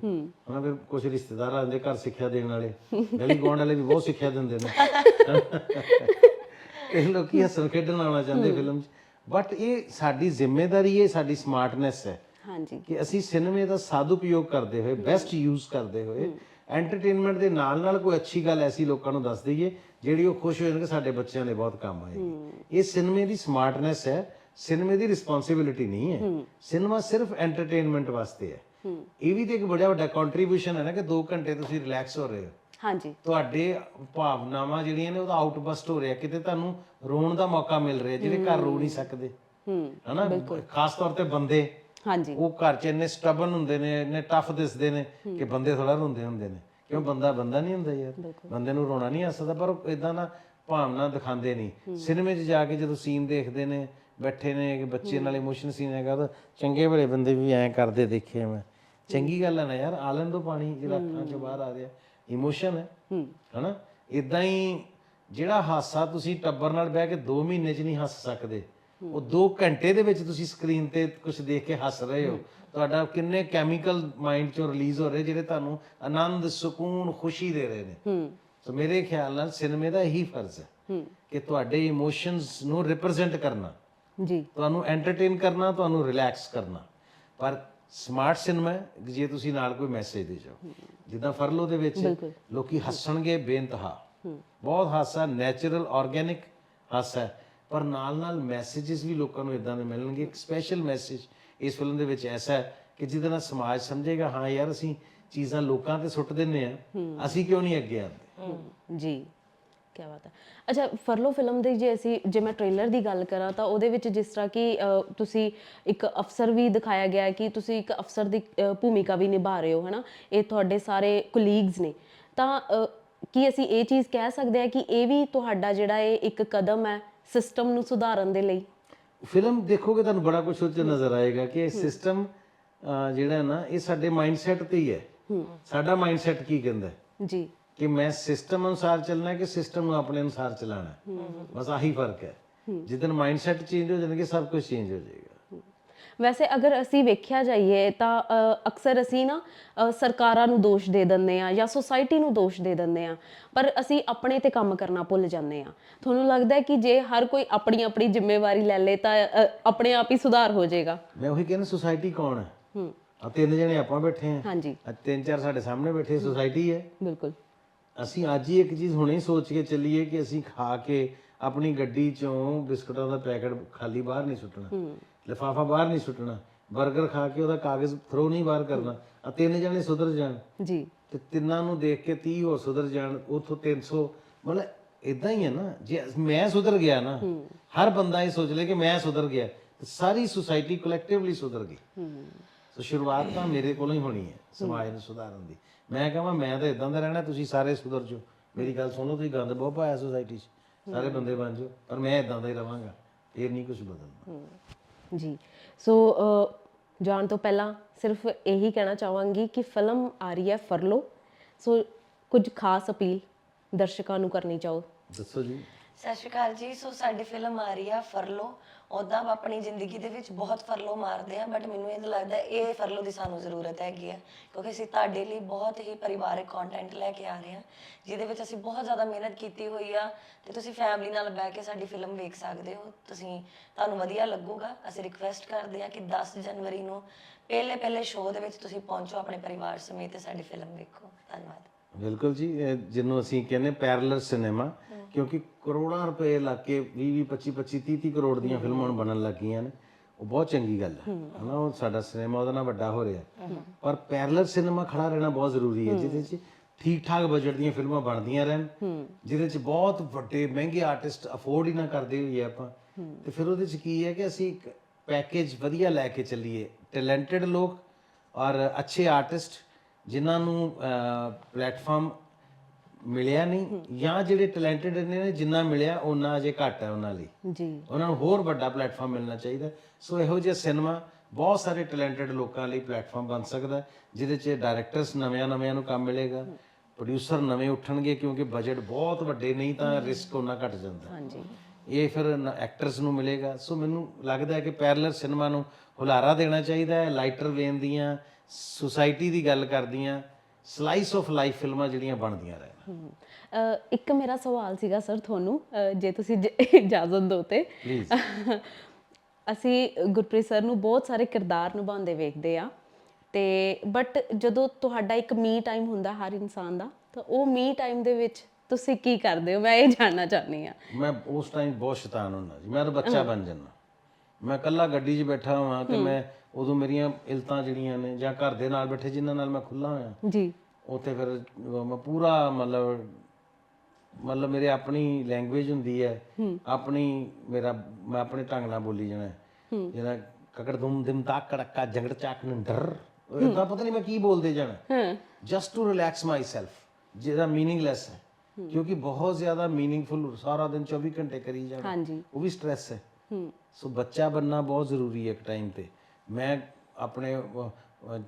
ਹਨਾ ਫਿਰ ਕੁਝ ਰਿਸ਼ਤੇਦਾਰ ਆਉਂਦੇ ਘਰ ਸਿੱਖਿਆ ਦੇਣ ਵਾਲੇ। ਗਲੀ ਗਵਾਂਡ ਵਾਲੇ ਵੀ ਬਹੁਤ ਸਿੱਖਿਆ ਦਿੰਦੇ ਨੇ। ਇਹ ਲੋਕੀ ਹੱਸਣ ਖੇਡਣ ਆਉਣਾ ਚਾਹੁੰਦੇ ਫਿਲਮ 'ਚ। ਬਟ ਇਹ ਸਾਡੀ ਜ਼ਿੰਮੇਵਾਰੀ ਹੈ ਸਾਡੀ ਸਮਾਰਟਨੈਸ ਹੈ ਹਾਂਜੀ। ਕਿ ਅਸੀਂ ਸਿਨੇਮੇ ਦਾ ਸਾਦੁਪਯੋਗ ਕਰਦੇ ਹੋਏ ਬੈਸਟ ਯੂਜ਼ ਕਰਦੇ ਹੋਏ ਐਂਟਰਟੇਨਮੈਂਟ ਦੇ ਨਾਲ ਨਾਲ ਕੋਈ ਅੱਛੀ ਗੱਲ ਐਸੀ ਲੋਕਾਂ ਨੂੰ ਦੱਸ ਦਈਏ ਜਿਹੜੀ ਉਹ ਖੁਸ਼ ਹੋ ਜਾਣਗੇ ਸਾਡੇ ਬੱਚਿਆਂ ਦੇ ਬਹੁਤ ਕੰਮ ਆਏਗੀ। ਇਹ ਸਿਨੇਮੇ ਦੀ ਸਮਾਰਟਨੈਸ ਹੈ ਸਿਨੇਮੇ ਦੀ ਰਿਸਪੌਂਸਿਬਿਲਿਟੀ ਨਹੀਂ ਹੈ। ਸਿਨੇਮਾ ਸਿਰਫ ਐਂਟਰਟੇਨਮੈਂਟ ਵਾਸਤੇ ਹੈ। ਇਹ ਵੀ ਤੇ ਇੱਕ ਬੜਾ ਵੱਡਾ ਕੰਟਰੀਬਿਊਸ਼ਨ ਹੈ ਨਾ ਕਿ 2 ਘੰਟੇ ਤੁਸੀਂ ਰਿਲੈਕਸ ਹੋ ਰਹੇ ਹੋ। ਹਾਂਜੀ। ਤੁਹਾਡੇ ਭਾਵਨਾਵਾਂ ਜਿਹੜੀਆਂ ਨੇ ਉਹਦਾ ਆਊਟਬਸਟ ਹੋ ਰਿਹਾ। ਕਿਤੇ ਤੁਹਾਨੂੰ ਰੋਣ ਦਾ ਮੌਕਾ ਮਿਲ ਰਿਹਾ ਜਿਹੜੇ ਘਰ ਰੋ ਨਹੀਂ ਸਕਦੇ। ਹੂੰ। ਹਨਾ? ਖਾਸ ਤੌਰ ਤੇ ਬੰਦੇ। ਹਾਂਜੀ। ਉਹ ਘਰ ਚ ਇੰਨੇ ਸਟਬਨ ਹੁੰਦੇ ਨੇ ਇੰਨੇ ਟਫ ਦਿਸਦੇ ਨੇ ਕਿ ਬੰਦੇ ਥੋੜਾ ਰੋਂਦੇ ਹੁੰਦੇ ਨੇ। ਕਿਉਂ ਬੰਦਾ ਬੰਦਾ ਨਹੀਂ ਹੁੰਦਾ ਯਾਰ। ਬੰਦੇ ਨੂੰ ਰੋਣਾ ਨਹੀਂ ਆ ਸਕਦਾ ਪਰ ਉਹ ਇਦਾਂ ਦਾ ਭਾਵਨਾ ਦਿਖਾਉਂਦੇ ਨਹੀਂ। ਸਿਨੇਮੇ 'ਚ ਜਾ ਕੇ ਜਦੋਂ ਸੀਨ ਦੇਖਦੇ ਨੇ ਬੈਠੇ ਨੇ ਕਿ ਬੱਚੇ ਨਾਲ ਇਮੋਸ਼ਨ ਸੀਨ ਹੈਗਾ ਤਾਂ ਚੰਗੇ ਭਲੇ ਬੰਦੇ ਵੀ ਐਂ ਕਰਦੇ ਦੇਖੇ ਮੈਂ। ਚੰਗੀ ਗੱਲ ਹੈ ਨਾ ਯਾਰ ਆਲਨ ਤੋਂ ਪਾਣੀ ਜਿਹੜਾ ਅੱਖਾਂ 'ਚੋਂ ਬਾਹਰ ਆ ਰਿਹਾ। ਇਮੋਸ਼ਨ ਹੈ। ਹਨਾ? ਇਦਾਂ ਹੀ ਜਿਹੜਾ ਹਾਸਾ ਤੁਸੀਂ ਟੱਬਰ ਨਾਲ ਬਹਿ ਕੇ 2 ਮਹੀਨੇ 'ਚ ਨਹੀਂ ਹੱਸ ਸਕਦੇ ਉਹ 2 ਘੰਟੇ ਦੇ ਵਿੱਚ ਤੁਸੀਂ ਸਕਰੀਨ ਤੇ ਕੁਝ ਦੇਖ ਕੇ ਹੱਸ ਰਹੇ ਹੋ। ਤੁਹਾਡਾ ਕਿੰਨੇ ਕੈਮੀਕਲ ਮਾਈਂਡ 'ਚੋਂ ਰਿਲੀਜ਼ ਹੋ ਰਹੇ ਜਿਹੜੇ ਤੁਹਾਨੂੰ ਆਨੰਦ ਸਕੂਨ ਖੁਸ਼ੀ ਦੇ ਰਹੇ ਨੇ। ਹੂੰ। ਸੋ ਮੇਰੇ ਖਿਆਲ ਨਾਲ ਸਿਨੇਮੇ ਦਾ ਇਹੀ ਫਰਜ਼ ਹੈ ਕਿ ਤੁਹਾਡੇ ਇਮੋਸ਼ਨਸ ਨੂੰ ਰਿਪਰੈਜ਼ੈਂਟ ਕਰਨਾ। ਜੀ। ਤੁਹਾਨੂੰ ਐਂਟਰਟੇਨ ਕਰਨਾ ਤੁਹਾਨੂੰ ਰਿਲੈਕਸ ਕਰਨਾ। ਪਰ ਸਮਾਰਟ ਸਿਨੇਮਾ ਜੇ ਤੁਸੀਂ ਨਾਲ ਕੋਈ ਮੈਸੇਜ ਦੇ ਜਾਓ ਜਿੱਦਾਂ ਫਰਲੋ ਦੇ ਵਿੱਚ ਲੋਕੀ ਹੱਸਣਗੇ ਬੇਇੰਤਹਾ ਬਹੁਤ ਹਾਸਾ ਨੈਚੁਰਲ ਆਰਗੇਨਿਕ ਹਾਸਾ ਹੈ, ਪਰ ਨਾਲ ਨਾਲ ਮੈਸੇजेस ਵੀ ਲੋਕਾਂ ਨੂੰ ਇਦਾਂ ਦੇ ਮਿਲਣਗੇ ਇੱਕ ਸਪੈਸ਼ਲ ਮੈਸੇਜ ਇਸ ਫਿਲਮ ਦੇ ਵਿੱਚ ਐਸਾ ਹੈ ਕਿ ਜਿਹਦੇ ਨਾਲ ਸਮਾਜ ਸਮਝੇਗਾ ਹਾਂ ਯਾਰ ਅਸੀਂ ਚੀਜ਼ਾਂ ਲੋਕਾਂ ਤੇ ਸੁੱਟ ਦਿੰਨੇ ਆ ਅਸੀਂ ਕਿਉਂ ਨਹੀਂ ਅੱਗੇ ਆਉਂਦੇ? ਜੀ। ਕੀ ਬਾਤ ਹੈ। ਅੱਛਾ ਫਰਲੋ ਫਿਲਮ ਦੀ ਜੇ ਅਸੀਂ ਜੇ ਮੈਂ ਟ੍ਰੇਲਰ ਦੀ ਗੱਲ ਕਰਾਂ ਤਾਂ ਉਹਦੇ ਵਿੱਚ ਜਿਸ ਤਰ੍ਹਾਂ ਕਿ ਤੁਸੀਂ ਇੱਕ ਅਫਸਰ ਵੀ ਦਿਖਾਇਆ ਗਿਆ ਹੈ ਕਿ ਤੁਸੀਂ ਇੱਕ ਅਫਸਰ ਦੀ ਭੂਮਿਕਾ ਵੀ ਨਿਭਾ ਰਹੇ ਹੋ ਹਨਾ? ਇਹ ਤੁਹਾਡੇ ਸਾਰੇ ਕੁਲੀਗਸ ਨੇ। ਤਾਂ ਕੀ ਅਸੀਂ ਇਹ ਚੀਜ਼ ਕਹਿ ਸਕਦੇ ਹਾਂ ਕਿ ਇਹ ਵੀ ਤੁਹਾਡਾ ਜਿਹੜਾ ਇਹ ਇੱਕ ਕਦਮ ਹੈ ਸਿਸਟਮ ਨੂੰ ਸੁਧਾਰਨ ਦੇ ਲਈ। ਫਿਲਮ ਦੇਖੋਗੇ ਤੁਹਾਨੂੰ ਬੜਾ ਕੁਝ ਉੱਚ ਨਜ਼ਰ ਆਏਗਾ ਕਿ ਇਹ ਸਿਸਟਮ ਜਿਹੜਾ ਨਾ ਇਹ ਸਾਡੇ ਮਾਈਂਡਸੈਟ ਤੇ ਹੀ ਹੈ। ਸਾਡਾ ਮਾਈਂਡਸੈਟ ਕੀ ਕਹਿੰਦਾ ਹੈ? ਜੀ। ਕਿ ਮੈਂ ਸਿਸਟਮ ਅਨੁਸਾਰ ਚੱਲਣਾ ਹੈ ਕਿ ਸਿਸਟਮ ਨੂੰ ਆਪਣੇ ਅਨੁਸਾਰ ਚਲਾਉਣਾ ਹੈ। ਬਸ ਆਹੀ ਫ਼ਰਕ ਹੈ। ਜਿੱਦਨ ਮਾਈਂਡਸੈਟ ਚੇਂਜ ਹੋ ਜਾਣਗੇ ਸਭ ਕੁਝ ਚੇਂਜ ਹੋ ਜਾਏਗਾ। ਵੈਸੇ ਅਗਰ ਅਸੀਂ ਵੇਖਿਆ ਜਾਈਏ ਤਾਂ ਅਕਸਰ ਅਸੀਂ ਨਾ ਸਰਕਾਰਾਂ ਨੂੰ ਦੋਸ਼ ਦੇ ਦਿੰਦੇ ਆ ਜਾਂ ਸੋਸਾਇਟੀ ਨੂੰ ਦੋਸ਼ ਦੇ ਦਿੰਦੇ ਆ ਪਰ ਅਸੀਂ ਆਪਣੇ ਤੇ ਕੰਮ ਕਰਨਾ ਭੁੱਲ ਜਾਂਦੇ ਆ ਤੁਹਾਨੂੰ ਲੱਗਦਾ ਹੈ ਕਿ ਜੇ ਹਰ ਕੋਈ ਆਪਣੀ ਆਪਣੀ ਜ਼ਿੰਮੇਵਾਰੀ ਲੈ ਲੇ ਤਾਂ ਆਪਣੇ ਆਪ ਹੀ ਸੁਧਾਰ ਹੋ ਜਾਏਗਾ? ਮੈਂ ਉਹੀ ਕਹਿੰਦਾ ਸੁਸਾਇਟੀ ਕੌਣ ਹੈ? ਹੂੰ। ਆ ਤਿੰਨ ਜਣੇ ਆਪਾਂ ਬੈਠੇ ਹਾਂ। ਹਾਂਜੀ। ਆ ਤਿੰਨ ਚਾਰ ਸਾਡੇ ਸਾਹਮਣੇ ਬੈਠੇ ਸੁਸਾਇਟੀ ਹੈ। ਬਿਲਕੁਲ। ਅਸੀਂ ਅੱਜ ਹੀ ਇੱਕ ਚੀਜ਼ ਹੁਣੇ ਸੋਚ ਕੇ ਚੱਲੀਏ ਕਿ ਅਸੀਂ ਖਾ ਕੇ ਆਪਣੀ ਗੱਡੀ ਚੋਂ ਬਿਸਕੁਟਾਂ ਦਾ ਪੈਕਟ ਖਾਲੀ ਬਾਹਰ ਨਹੀਂ ਸੁੱਟਣਾ। ਲਿਫਾਫਾ ਬਾਹਰ ਨਹੀਂ ਸੁੱਟਣਾ। 버ਗਰ ਖਾ ਕੇ ਉਹਦਾ ਕਾਗਜ਼ ਥਰੋ ਨਹੀਂ ਬਾਹਰ ਕਰਨਾ। ਆ ਤਿੰਨ ਜਣੇ ਸੁਧਰ ਜਾਣ। ਜੀ। ਤੇ ਤਿੰਨਾਂ ਨੂੰ ਦੇਖ ਕੇ 30 ਹੋਰ ਸੁਧਰ ਜਾਣ ਉਥੋਂ 300 ਮਤਲਬ ਇਦਾਂ ਹੀ ਹੈ ਨਾ ਜੇ ਮੈਂ ਸੁਧਰ ਗਿਆ ਨਾ ਹਰ ਬੰਦਾ ਇਹ ਸੋਚ ਲੇ ਕਿ ਮੈਂ ਸੁਧਰ ਗਿਆ। ਤੇ ਸਾਰੀ ਸੁਸਾਇਟੀ ਕਲੈਕਟਿਵਲੀ ਸੁਧਰ ਗਈ। ਸੋ ਸ਼ੁਰੂਆਤ ਤਾਂ ਮੇਰੇ ਕੋਲੋਂ ਹੀ ਹੋਣੀ ਹੈ ਸਮਾਜ ਨੂੰ ਸੁਧਾਰਨ ਦੀ। ਮੈਂ ਕਹਾਂ ਮੈਂ ਤਾਂ ਇਦਾਂ ਦਾ ਰਹਿਣਾ ਤੁਸੀਂ ਸਾਰੇ ਸੁਧਰ ਜਾਓ। ਮੇਰੀ ਗੱਲ ਸੁਣੋ ਤੁਸੀਂ ਗੰਦ ਬਹੁਤ ਪਾਇਆ ਸੁਸਾਇਟੀ 'ਚ। ਸਾਰੇ ਬੰਦੇ ਬਣ ਜਾਓ ਪਰ ਮੈਂ ਇਦਾਂ ਦਾ ਹੀ ਰਵਾਂਗਾ ਫੇਰ ਨਹੀਂ ਕੁਝ ਬਦਲਣਾ। ਜੀ। ਸੋ ਅ, ਜਾਣ ਤੋਂ ਪਹਿਲਾਂ ਸਿਰਫ ਇਹੀ ਕਹਿਣਾ ਚਾਹਾਂਗੀ ਕਿ ਫਿਲਮ ਆ ਰਹੀ ਹੈ ਫਰਲੋ ਸੋ ਕੁਝ ਖਾਸ ਅਪੀਲ ਦਰਸ਼ਕਾਂ ਨੂੰ ਕਰਨੀ ਚਾਹੋ। ਦੱਸੋ ਜੀ। ਸਤਿ ਸ਼੍ਰੀ ਅਕਾਲ ਜੀ। ਸੋ ਸਾਡੀ ਫਿਲਮ ਆ ਰਹੀ ਆ ਫਰਲੋ। ਉਦਾਂ ਆਪਣੀ ਜ਼ਿੰਦਗੀ ਦੇ ਵਿੱਚ ਬਹੁਤ ਫਰਲੋ ਮਾਰਦੇ ਆ ਬਟ ਮੈਨੂੰ ਇਹ ਲੱਗਦਾ ਇਹ ਫਰਲੋ ਦੀ ਸਾਨੂੰ ਜ਼ਰੂਰਤ ਹੈਗੀ ਆ, ਕਿਉਂਕਿ ਅਸੀਂ ਤੁਹਾਡੇ ਲਈ ਬਹੁਤ ਹੀ ਪਰਿਵਾਰਕ ਕੰਟੈਂਟ ਲੈ ਕੇ ਆ ਰਹੇ ਆ, ਜਿਹਦੇ ਵਿੱਚ ਅਸੀਂ ਬਹੁਤ ਜ਼ਿਆਦਾ ਮਿਹਨਤ ਕੀਤੀ ਹੋਈ ਆ ਤੇ ਤੁਸੀਂ ਫੈਮਿਲੀ ਨਾਲ ਬਹਿ ਕੇ ਸਾਡੀ ਫਿਲਮ ਵੇਖ ਸਕਦੇ ਹੋ। ਤੁਸੀਂ, ਤੁਹਾਨੂੰ ਵਧੀਆ ਲੱਗੂਗਾ। ਅਸੀਂ ਰਿਕਵੈਸਟ ਕਰਦੇ ਆ ਕਿ 10 ਜਨਵਰੀ ਨੂੰ ਪਹਿਲੇ ਪਹਿਲੇ ਸ਼ੋਅ ਦੇ ਵਿੱਚ ਤੁਸੀਂ ਪਹੁੰਚੋ ਆਪਣੇ ਪਰਿਵਾਰ ਸਮੇਤ ਤੇ ਸਾਡੀ ਫਿਲਮ ਵੇਖੋ। ਧੰਨਵਾਦ। ਬਿਲਕੁਲ ਜੀ, ਇਹ ਜਿਹਨੂੰ ਅਸੀਂ ਕਹਿੰਦੇ ਪੈਰਲਲ ਸਿਨੇਮਾ ਕਿਉਂਕਿ ਕਰੋੜਾਂ ਰੁਪਏ ਲਾ ਕੇ 20 20 25 25 30 30 ਕਰੋੜ ਦੀਆਂ ਫਿਲਮਾਂ ਹੁਣ ਬਣਨ ਲੱਗੀਆਂ ਨੇ। ਉਹ ਬਹੁਤ ਚੰਗੀ ਗੱਲ ਹੈ ਹਨਾ, ਉਹ ਸਾਡਾ ਸਿਨੇਮਾ ਉਹਦਾ ਨਾਲ ਵੱਡਾ ਹੋ ਰਿਹਾ। ਪਰ ਪੈਰਲਲ ਸਿਨੇਮਾ ਖੜਾ ਰਹਿਣਾ ਬਹੁਤ ਜ਼ਰੂਰੀ ਹੈ, ਜਿਹਦੇ 'ਚ ਠੀਕ ਠਾਕ ਬਜਟ ਦੀਆਂ ਫਿਲਮਾਂ ਬਣਦੀਆਂ ਰਹਿਣ, ਜਿਹਦੇ 'ਚ ਬਹੁਤ ਵੱਡੇ, ਮਹਿੰਗੇ ਆਰਟਿਸਟ ਅਫੋਰਡ ਹੀ ਨਾ ਕਰਦੇ ਹੋਈਏ ਆਪਾਂ। ਤੇ ਫਿਰ ਉਹਦੇ 'ਚ ਕੀ ਹੈ ਕਿ ਅਸੀਂ ਇੱਕ ਪੈਕੇਜ ਵਧੀਆ ਲੈ ਕੇ ਚੱਲੀਏ। ਟੈਲੈਂਟਡ ਲੋਕ ਔਰ ਅੱਛੇ ਆਰਟਿਸਟ ਜਿਨ੍ਹਾਂ ਨੂੰ ਪਲੇਟਫਾਰਮ ਮਿਲਿਆ ਨਹੀਂ ਜਾਂ ਜਿਹੜੇ ਟੈਲੈਂਟਡ ਨੇ ਜਿੰਨਾ ਮਿਲਿਆ ਉਹਨਾਂ ਅਜੇ ਘੱਟ ਹੈ ਉਹਨਾਂ ਲਈ। ਜੀ। ਉਹਨਾਂ ਨੂੰ ਹੋਰ ਵੱਡਾ ਪਲੇਟਫਾਰਮ ਮਿਲਣਾ ਚਾਹੀਦਾ। ਸੋ ਇਹੋ ਜਿਹਾ ਸਿਨੇਮਾ ਬਹੁਤ ਸਾਰੇ ਟੈਲੈਂਟਡ ਲੋਕਾਂ ਲਈ ਪਲੇਟਫਾਰਮ ਬਣ ਸਕਦਾ ਜਿਹਦੇ 'ਚ ਡਾਇਰੈਕਟਰਸ ਨਵਿਆਂ ਨਵਿਆਂ ਨੂੰ ਕੰਮ ਮਿਲੇਗਾ। ਪ੍ਰੋਡਿਊਸਰ ਨਵੇਂ ਉੱਠਣਗੇ ਕਿਉਂਕਿ ਬਜਟ ਬਹੁਤ ਵੱਡੇ ਨਹੀਂ ਤਾਂ ਰਿਸਕ ਉਹਨਾਂ ਘਟ ਜਾਂਦਾ। ਹਾਂਜੀ। ਇਹ ਫਿਰ ਐਕਟਰਸ ਨੂੰ ਮਿਲੇਗਾ। ਸੋ ਮੈਨੂੰ ਲੱਗਦਾ ਹੈ ਕਿ ਪੈਰਲਲ ਸਿਨੇਮਾ ਨੂੰ ਹੁਲਾਰਾ ਦੇਣਾ ਚਾਹੀਦਾ ਹੈ ਲਾਈਟਰ ਵੇਨ ਦੀਆਂ ਸੁਸਾਇਟੀ ਦੀ ਗੱਲ ਕਰਦੀਆਂ। ਸਲਾਈਸ ਆਫ ਲਾਈਫ ਫਿਲਮਾਂ ਜਿਹੜੀਆਂ ਬਣਦੀਆਂ ਰਹਿਣ। ਇੱਕ ਮੇਰਾ ਸਵਾਲ ਸੀਗਾ ਸਰ ਤੁਹਾਨੂੰ ਜੇ ਤੁਸੀਂ ਜ- ਇਜਾਜ਼ਤ ਦਿਓ ਤੇ। ਪਲੀਜ਼ ਅਸੀਂ ਗੁਰਪ੍ਰੀਤ ਸਰ ਨੂੰ ਬਹੁਤ ਸਾਰੇ ਕਿਰਦਾਰ ਨਿਭਾਉਂਦੇ ਵੇਖਦੇ ਆ ਤੇ ਬਟ ਜਦੋਂ ਤੁਹਾਡਾ ਇੱਕ ਮੀ ਟਾਈਮ ਹੁੰਦਾ ਹਰ ਇਨਸਾਨ ਦਾ ਤਾਂ ਉਹ ਮੀ ਟਾਈਮ ਦੇ ਵਿੱਚ ਤੁਸੀਂ ਕੀ ਕਰਦੇ ਹੋ? ਮੈਂ ਇਹ ਜਾਣਨਾ ਚਾਹਨੀ ਆ ਮੈਂ ਉਸ ਟਾਈਮ ਬਹੁਤ ਸ਼ੈਤਾਨ ਹੁੰਦਾ ਜੀ ਮੈਂ ਤਾਂ ਬੱਚਾ ਬਣ ਜਾਂਦਾ। ਮੈਂ ਇਕੱਲਾ ਗੱਡੀ 'ਚ ਬੈਠਾ ਹਾਂ ਤੇ ਮੈਂ ਉਦੋਂ ਮੇਰੀਆਂ ਇਲਤਾਂ ਜਿਹੜੀਆਂ ਨੇ ਜਾਂ ਘਰ ਦੇ ਨਾਲ ਬੈਠੇ ਜਿਨ੍ਹਾਂ ਨਾਲ ਮੈਂ ਖੁੱਲਾ ਹੋਇਆ ਜੀ। ਉੱਥੇ ਫਿਰ ਮੈਂ ਪੂਰਾ ਮਤਲਬ ਮਤਲਬ ਮੇਰੇ ਆਪਣੀ ਲੈਂਗੁਏਜ ਹੁੰਦੀ ਹੈ ਆਪਣੀ ਮੇਰਾ ਮੈਂ ਆਪਣੇ ਢੰਗ ਨਾਲ ਬੋਲੀ ਜਾਣਾ ਜਿਹੜਾ ਕਕੜ ਦੁਮ ਦਿਮ ਤਾਕ ਕੜਕਾ ਜੰਗੜ ਚਾਕ ਨੰਦਰ ਇਦਾਂ ਪਤਾ ਨਹੀਂ ਮੈਂ ਕੀ ਬੋਲਦੇ ਜਾਣਾ। ਹਾਂ। ਜਸਟ ਟੂ ਰਿਲੈਕਸ ਮਾਈਸੈਲਫ ਜਿਹਦਾ ਮੀਨਿੰਗਲੈਸ ਹੈ। ਕਿਉਂਕਿ ਬਹੁਤ ਜ਼ਿਆਦਾ ਮੀਨਿੰਗਫੁਲ ਸਾਰਾ ਦਿਨ 24 ਘੰਟੇ ਕਰੀ ਜਾਣਾ। ਹਾਂਜੀ। ਉਹ ਵੀ ਹੈ। ਹੂੰ। ਸੋ ਬੱਚਾ ਬੰਨਾ ਬਹੁਤ ਜ਼ਰੂਰੀ ਹੈ ਇੱਕ ਟਾਈਮ ਤੇ। ਮੈਂ ਆਪਣੇ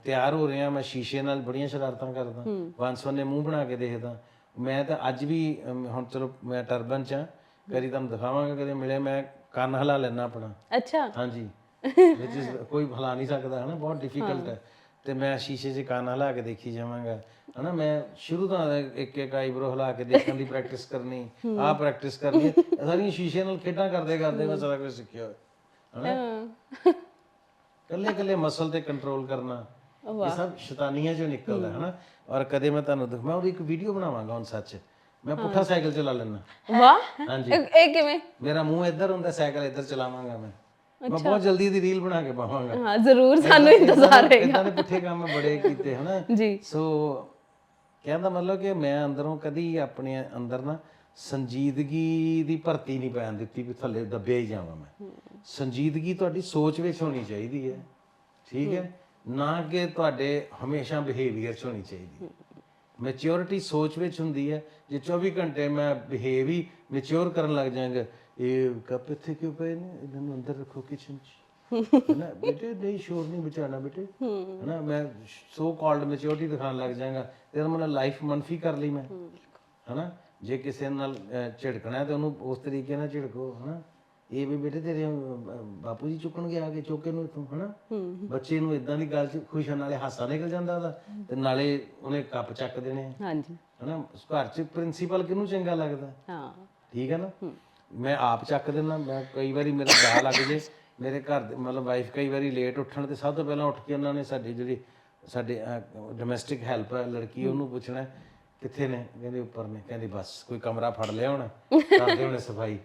ਤਿਆਰ ਹੋ ਰਿਹਾ ਮੈਂ ਸ਼ੀਸ਼ੇ ਨਾਲ ਬੜੀਆਂ ਸ਼ਰਾਰਤਾਂ ਕਰਦਾ ਵੰਸਵਨੇ ਮੂੰਹ ਬਣਾ ਕੇ ਦੇਖਦਾ। ਮੈਂ ਤਾਂ ਅੱਜ ਵੀ ਹੁਣ ਚਲੋ ਮੈਂ ਟਰਬਨ ਚ ਕਦੀ ਤੁਹਾਨੂੰ ਦਿਖਾਵਾਂਗਾ ਕਦੇ ਮਿਲੇ ਮੈਂ ਕੰਨ ਹਿਲਾ ਲੈਣਾ ਆਪਣਾ। ਅੱਛਾ। ਹਾਂਜੀ। is ਕੋਈ ਹਿਲਾ ਨਹੀਂ ਸਕਦਾ ਹਨਾ ਬਹੁਤ ਡਿਫਿਕਲਟ ਹੈ। ਤੇ ਮੈਂ ਸ਼ੀਸ਼ੇ 'ਚ ਕੰਨ ਹਿਲਾ ਕੇ ਦੇਖੀ ਜਾਵਾਂਗਾ ਹਨਾ ਮੈਂ ਸ਼ੁਰੂ ਤੋਂ ਇੱਕ ਇੱਕ ਆਈਬਰੋ ਹਿਲਾ ਕੇ ਦੇਖਣ ਦੀ ਪ੍ਰੈਕਟਿਸ ਕਰਨੀ ਆਹ ਪ੍ਰੈਕਟਿਸ ਕਰਨੀ ਸਾਰੀਆਂ ਸ਼ੀਸ਼ੇ ਨਾਲ ਖੇਡਾਂ ਕਰਦੇ ਕਰਦੇ ਮੈਂ ਸਾਰਾ ਕੁਝ ਸਿੱਖਿਆ ਹਨਾ। ਕੱਲੇ ਕੱਲੇ ਮਸਲ ਤੇ ਕੰਟਰੋਲ ਕਰਨਾ। ਇਹ ਸਭ ਸ਼ੈਤਾਨੀਆਂ ਚੋਂ ਨਿਕਲਦਾ ਹੈ। ਹਨਾ? ਔਰ ਕਦੇ ਮੈਂ ਤੁਹਾਨੂੰ ਦਿਖ ਮੈਂ ਉਹਦੀ ਇੱਕ ਵੀਡੀਓ ਬਣਾਵਾਂਗਾ ਹੁਣ ਸੱਚ। ਮੈਂ ਪੁੱਠਾ ਸਾਈਕਲ ਚਲਾ ਲੈਣਾ ਵਾਹ। ਹਾਂਜੀ। ਇਹ ਕਿਵੇਂ? ਮੇਰਾ ਮੂੰਹ ਇੱਧਰ ਹੁੰਦਾ ਸਾਈਕਲ ਇੱਧਰ ਚਲਾਵਾਂਗਾ ਮੈਂ। ਮੈਂ ਬਹੁਤ ਜਲਦੀ ਦੀ ਰੀਲ ਬਣਾ ਕੇ ਪਾਵਾਂਗਾ। ਹਾਂ ਜ਼ਰੂਰ ਸਾਨੂੰ ਇੰਤਜ਼ਾਰ ਹੈ ਇਦਾਂ ਦੇ ਪੁੱਠੇ ਕੰਮ ਬੜੇ ਕੀਤੇ ਹਨਾ? ਜੀ। ਸੋ ਕਹਿੰਦਾ ਮਤਲਬ ਕਿ ਮੈਂ ਅੰਦਰੋਂ ਕਦੀ ਆਪਣੇ ਅੰਦਰ ਨਾ ਸੰਜੀਦਗੀ ਦੀ ਭਰਤੀ ਨਹੀਂ ਪੈਣ ਦਿੱਤੀ ਵੀ ਥੱਲੇ ਦੱਬਿਆ ਹੀ ਜਾਵਾਂ ਮੈਂ। ਸੰਜੀਦਗੀ ਤੁਹਾਡੀ ਸੋਚ ਵਿੱਚ ਹੋਣੀ ਚਾਹੀਦੀ ਹੈ। ਠੀਕ ਹੈ? ਨਾ ਕਿ ਤੁਹਾਡੇ ਹਮੇਸ਼ਾ ਬਿਹੇਵੀਅਰ 'ਚ ਹੋਣੀ ਚਾਹੀਦੀ ਮੈਚਿਓਰਿਟੀ ਸੋਚ ਵਿੱਚ ਹੁੰਦੀ ਹੈ। ਜੇ 24 ਘੰਟੇ ਮੈਂ ਬਿਹੇਵ ਹੀ ਮੈਚਿਓਰ ਕਰਨ ਲੱਗ ਜਾਵਾਂਗਾ ਇਹ ਕੱਪ ਇੱਥੇ ਕਿਉਂ ਪਏ ਨੇ? ਇਹਨਾਂ ਨੂੰ ਅੰਦਰ ਰੱਖੋ ਕਿਚਨ 'ਚ। ਹੈਨਾ? ਬੇਟੇ ਨਹੀਂ ਸ਼ੋਰ ਨਹੀਂ ਬਚਾਣਾ ਬੇਟੇ। ਹੈਨਾ? ਮੈਂ ਸੋ ਕਾਲਡ ਮੈਚਿਓਰਿਟੀ ਦਿਖਾਉਣ ਲੱਗ ਜਾਵਾਂਗਾ। ਤੇ ਮਤਲਬ ਲਾਈਫ ਮਨਫੀ ਕਰ ਲਈ ਮੈਂ। ਹੈਨਾ? ਜੇ ਕਿਸੇ ਨਾਲ ਝਿੜਕਣਾ ਹੈ ਤੇ ਉਹਨੂੰ ਉਸ ਤਰੀਕੇ ਨਾਲ ਝਿੜਕੋ ਹੈਨਾ? ਇਹ ਵੀ ਬੇਟੇ ਤੇਰੇ ਬਾਪੂ ਜੀ ਚੁੱਕਣਗੇ ਆ ਕੇ ਚੁੱਕੇ ਨੂੰ ਇੱਥੋਂ ਹਨਾ? ਬੱਚੇ ਨੂੰ ਇਦਾਂ ਦੀ ਗੱਲ ਚ ਖੁਸ਼ੀ ਨਾਲੇ ਹਾਸਾ ਨਿਕਲ ਜਾਂਦਾ ਉਹਦਾ ਤੇ ਨਾਲੇ ਉਹਨੇ ਕੱਪ ਚੱਕ ਦੇਣੇ ਹਾਂਜੀ। ਹਨਾ? ਉਸ ਘਰ ਚ ਪ੍ਰਿੰਸੀਪਲ ਕਿਹਨੂੰ ਚੰਗਾ ਲੱਗਦਾ? ਹਾਂ। ਠੀਕ ਹੈ ਨਾ? ਮੈਂ ਆਪ ਚੱਕ ਦਿੰਦਾ ਮੈਂ ਕਈ ਵਾਰੀ ਮੇਰਾ ਗਾ ਲੱਗ ਜੇ ਮੇਰੇ ਘਰ ਦੇ ਮਤਲਬ ਵਾਈਫ ਕਈ ਵਾਰੀ ਲੇਟ ਉੱਠਣ ਤੇ ਸਭ ਤੋਂ ਪਹਿਲਾਂ ਉੱਠ ਕੇ ਉਹਨਾਂ ਨੇ ਸਾਡੀ ਜਿਹੜੀ ਸਾਡੇ ਡੋਮੈਸਟਿਕ ਹੈਲਪ ਹੈ ਲੜਕੀ ਉਹਨੂੰ ਪੁੱਛਣਾ ਕਿੱਥੇ ਨੇ? ਕਹਿੰਦੇ ਉੱਪਰ ਨੇ। ਕਹਿੰਦੀ ਬਸ ਕੋਈ ਕਮਰਾ ਫੜ ਲਿਆ ਹੁਣ। ਕਰਦੇ ਹੋਣੇ ਸਫ਼ਾਈ।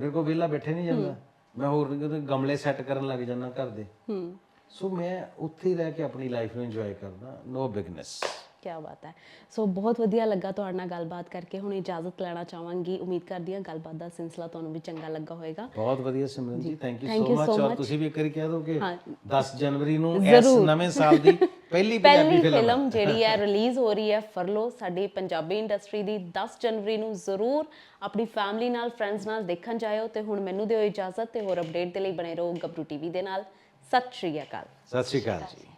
ਮੇਰੇ ਕੋਲ ਵਿਹਲਾ ਬੈਠੇ ਨਹੀਂ ਜਾਂਦਾ। ਮੈਂ ਹੋਰ ਗਮਲੇ ਸੈੱਟ ਕਰਨ ਲੱਗ ਜਾਂਦਾ ਘਰ ਦੇ। ਹੂੰ। ਸੋ ਮੈਂ ਉੱਥੇ ਹੀ ਰਹਿ ਕੇ ਆਪਣੀ ਲਾਈਫ ਨੂੰ ਇੰਜੋਏ ਕਰਦਾ। ਨੋ ਬਿਗਨੈਸ ਕੀ ਬਾਤ ਹੈ। ਸੋ ਬਹੁਤ ਵਧੀਆ ਲੱਗਾ ਤੁਹਾਡੇ ਨਾਲ ਗੱਲਬਾਤ ਕਰਕੇ। ਹੁਣ ਇਜਾਜ਼ਤ ਲੈਣਾ ਚਾਹਾਂਗੀ। ਉਮੀਦ ਕਰਦੀ ਹਾਂ ਗੱਲਬਾਤ ਦਾ ਸਿਲਸਿਲਾ ਤੁਹਾਨੂੰ ਵੀ ਚੰਗਾ ਲੱਗਾ ਹੋਵੇਗਾ। ਬਹੁਤ ਵਧੀਆ ਸਿਮਰਨ ਜੀ। ਥੈਂਕ ਯੂ ਸੋ ਮਚ ਔਰ. ਤੁਸੀਂ ਵੀ ਇੱਕ ਵਾਰੀ ਕਹਿ ਦਿਓ ਕਿ ਹਾਂ। 10 ਜਨਵਰੀ ਨੂੰ ਇਸ ਨਵੇਂ ਸਾਲ ਦੀ ਪਹਿਲੀ ਪੰਜਾਬੀ ਫਿਲਮ ਜਿਹੜੀ ਹੈ ਰਿਲੀਜ਼ ਹੋ ਰਹੀ ਹੈ ਫਰਲੋ। ਸਾਡੀ ਪੰਜਾਬੀ ਇੰਡਸਟਰੀ ਦੀ 10 ਜਨਵਰੀ ਨੂੰ ਜ਼ਰੂਰ ਆਪਣੀ ਫੈਮਿਲੀ ਨਾਲ ਫਰੈਂਡਸ ਨਾਲ ਦੇਖਣ ਜਾਇਓ। ਤੇ ਹੁਣ ਮੈਨੂੰ ਦਿਓ ਇਜਾਜ਼ਤ ਤੇ ਹੋਰ ਅਪਡੇਟ ਦੇ ਲਈ ਬਣੇ ਰਹੋ ਗੱਭਰੂ ਟੀਵੀ ਦੇ ਨਾਲ। ਸਤਿ ਸ਼੍ਰੀ ਅਕਾਲ। ਸਤਿ ਸ਼੍ਰੀ ਅਕਾਲ ਜੀ।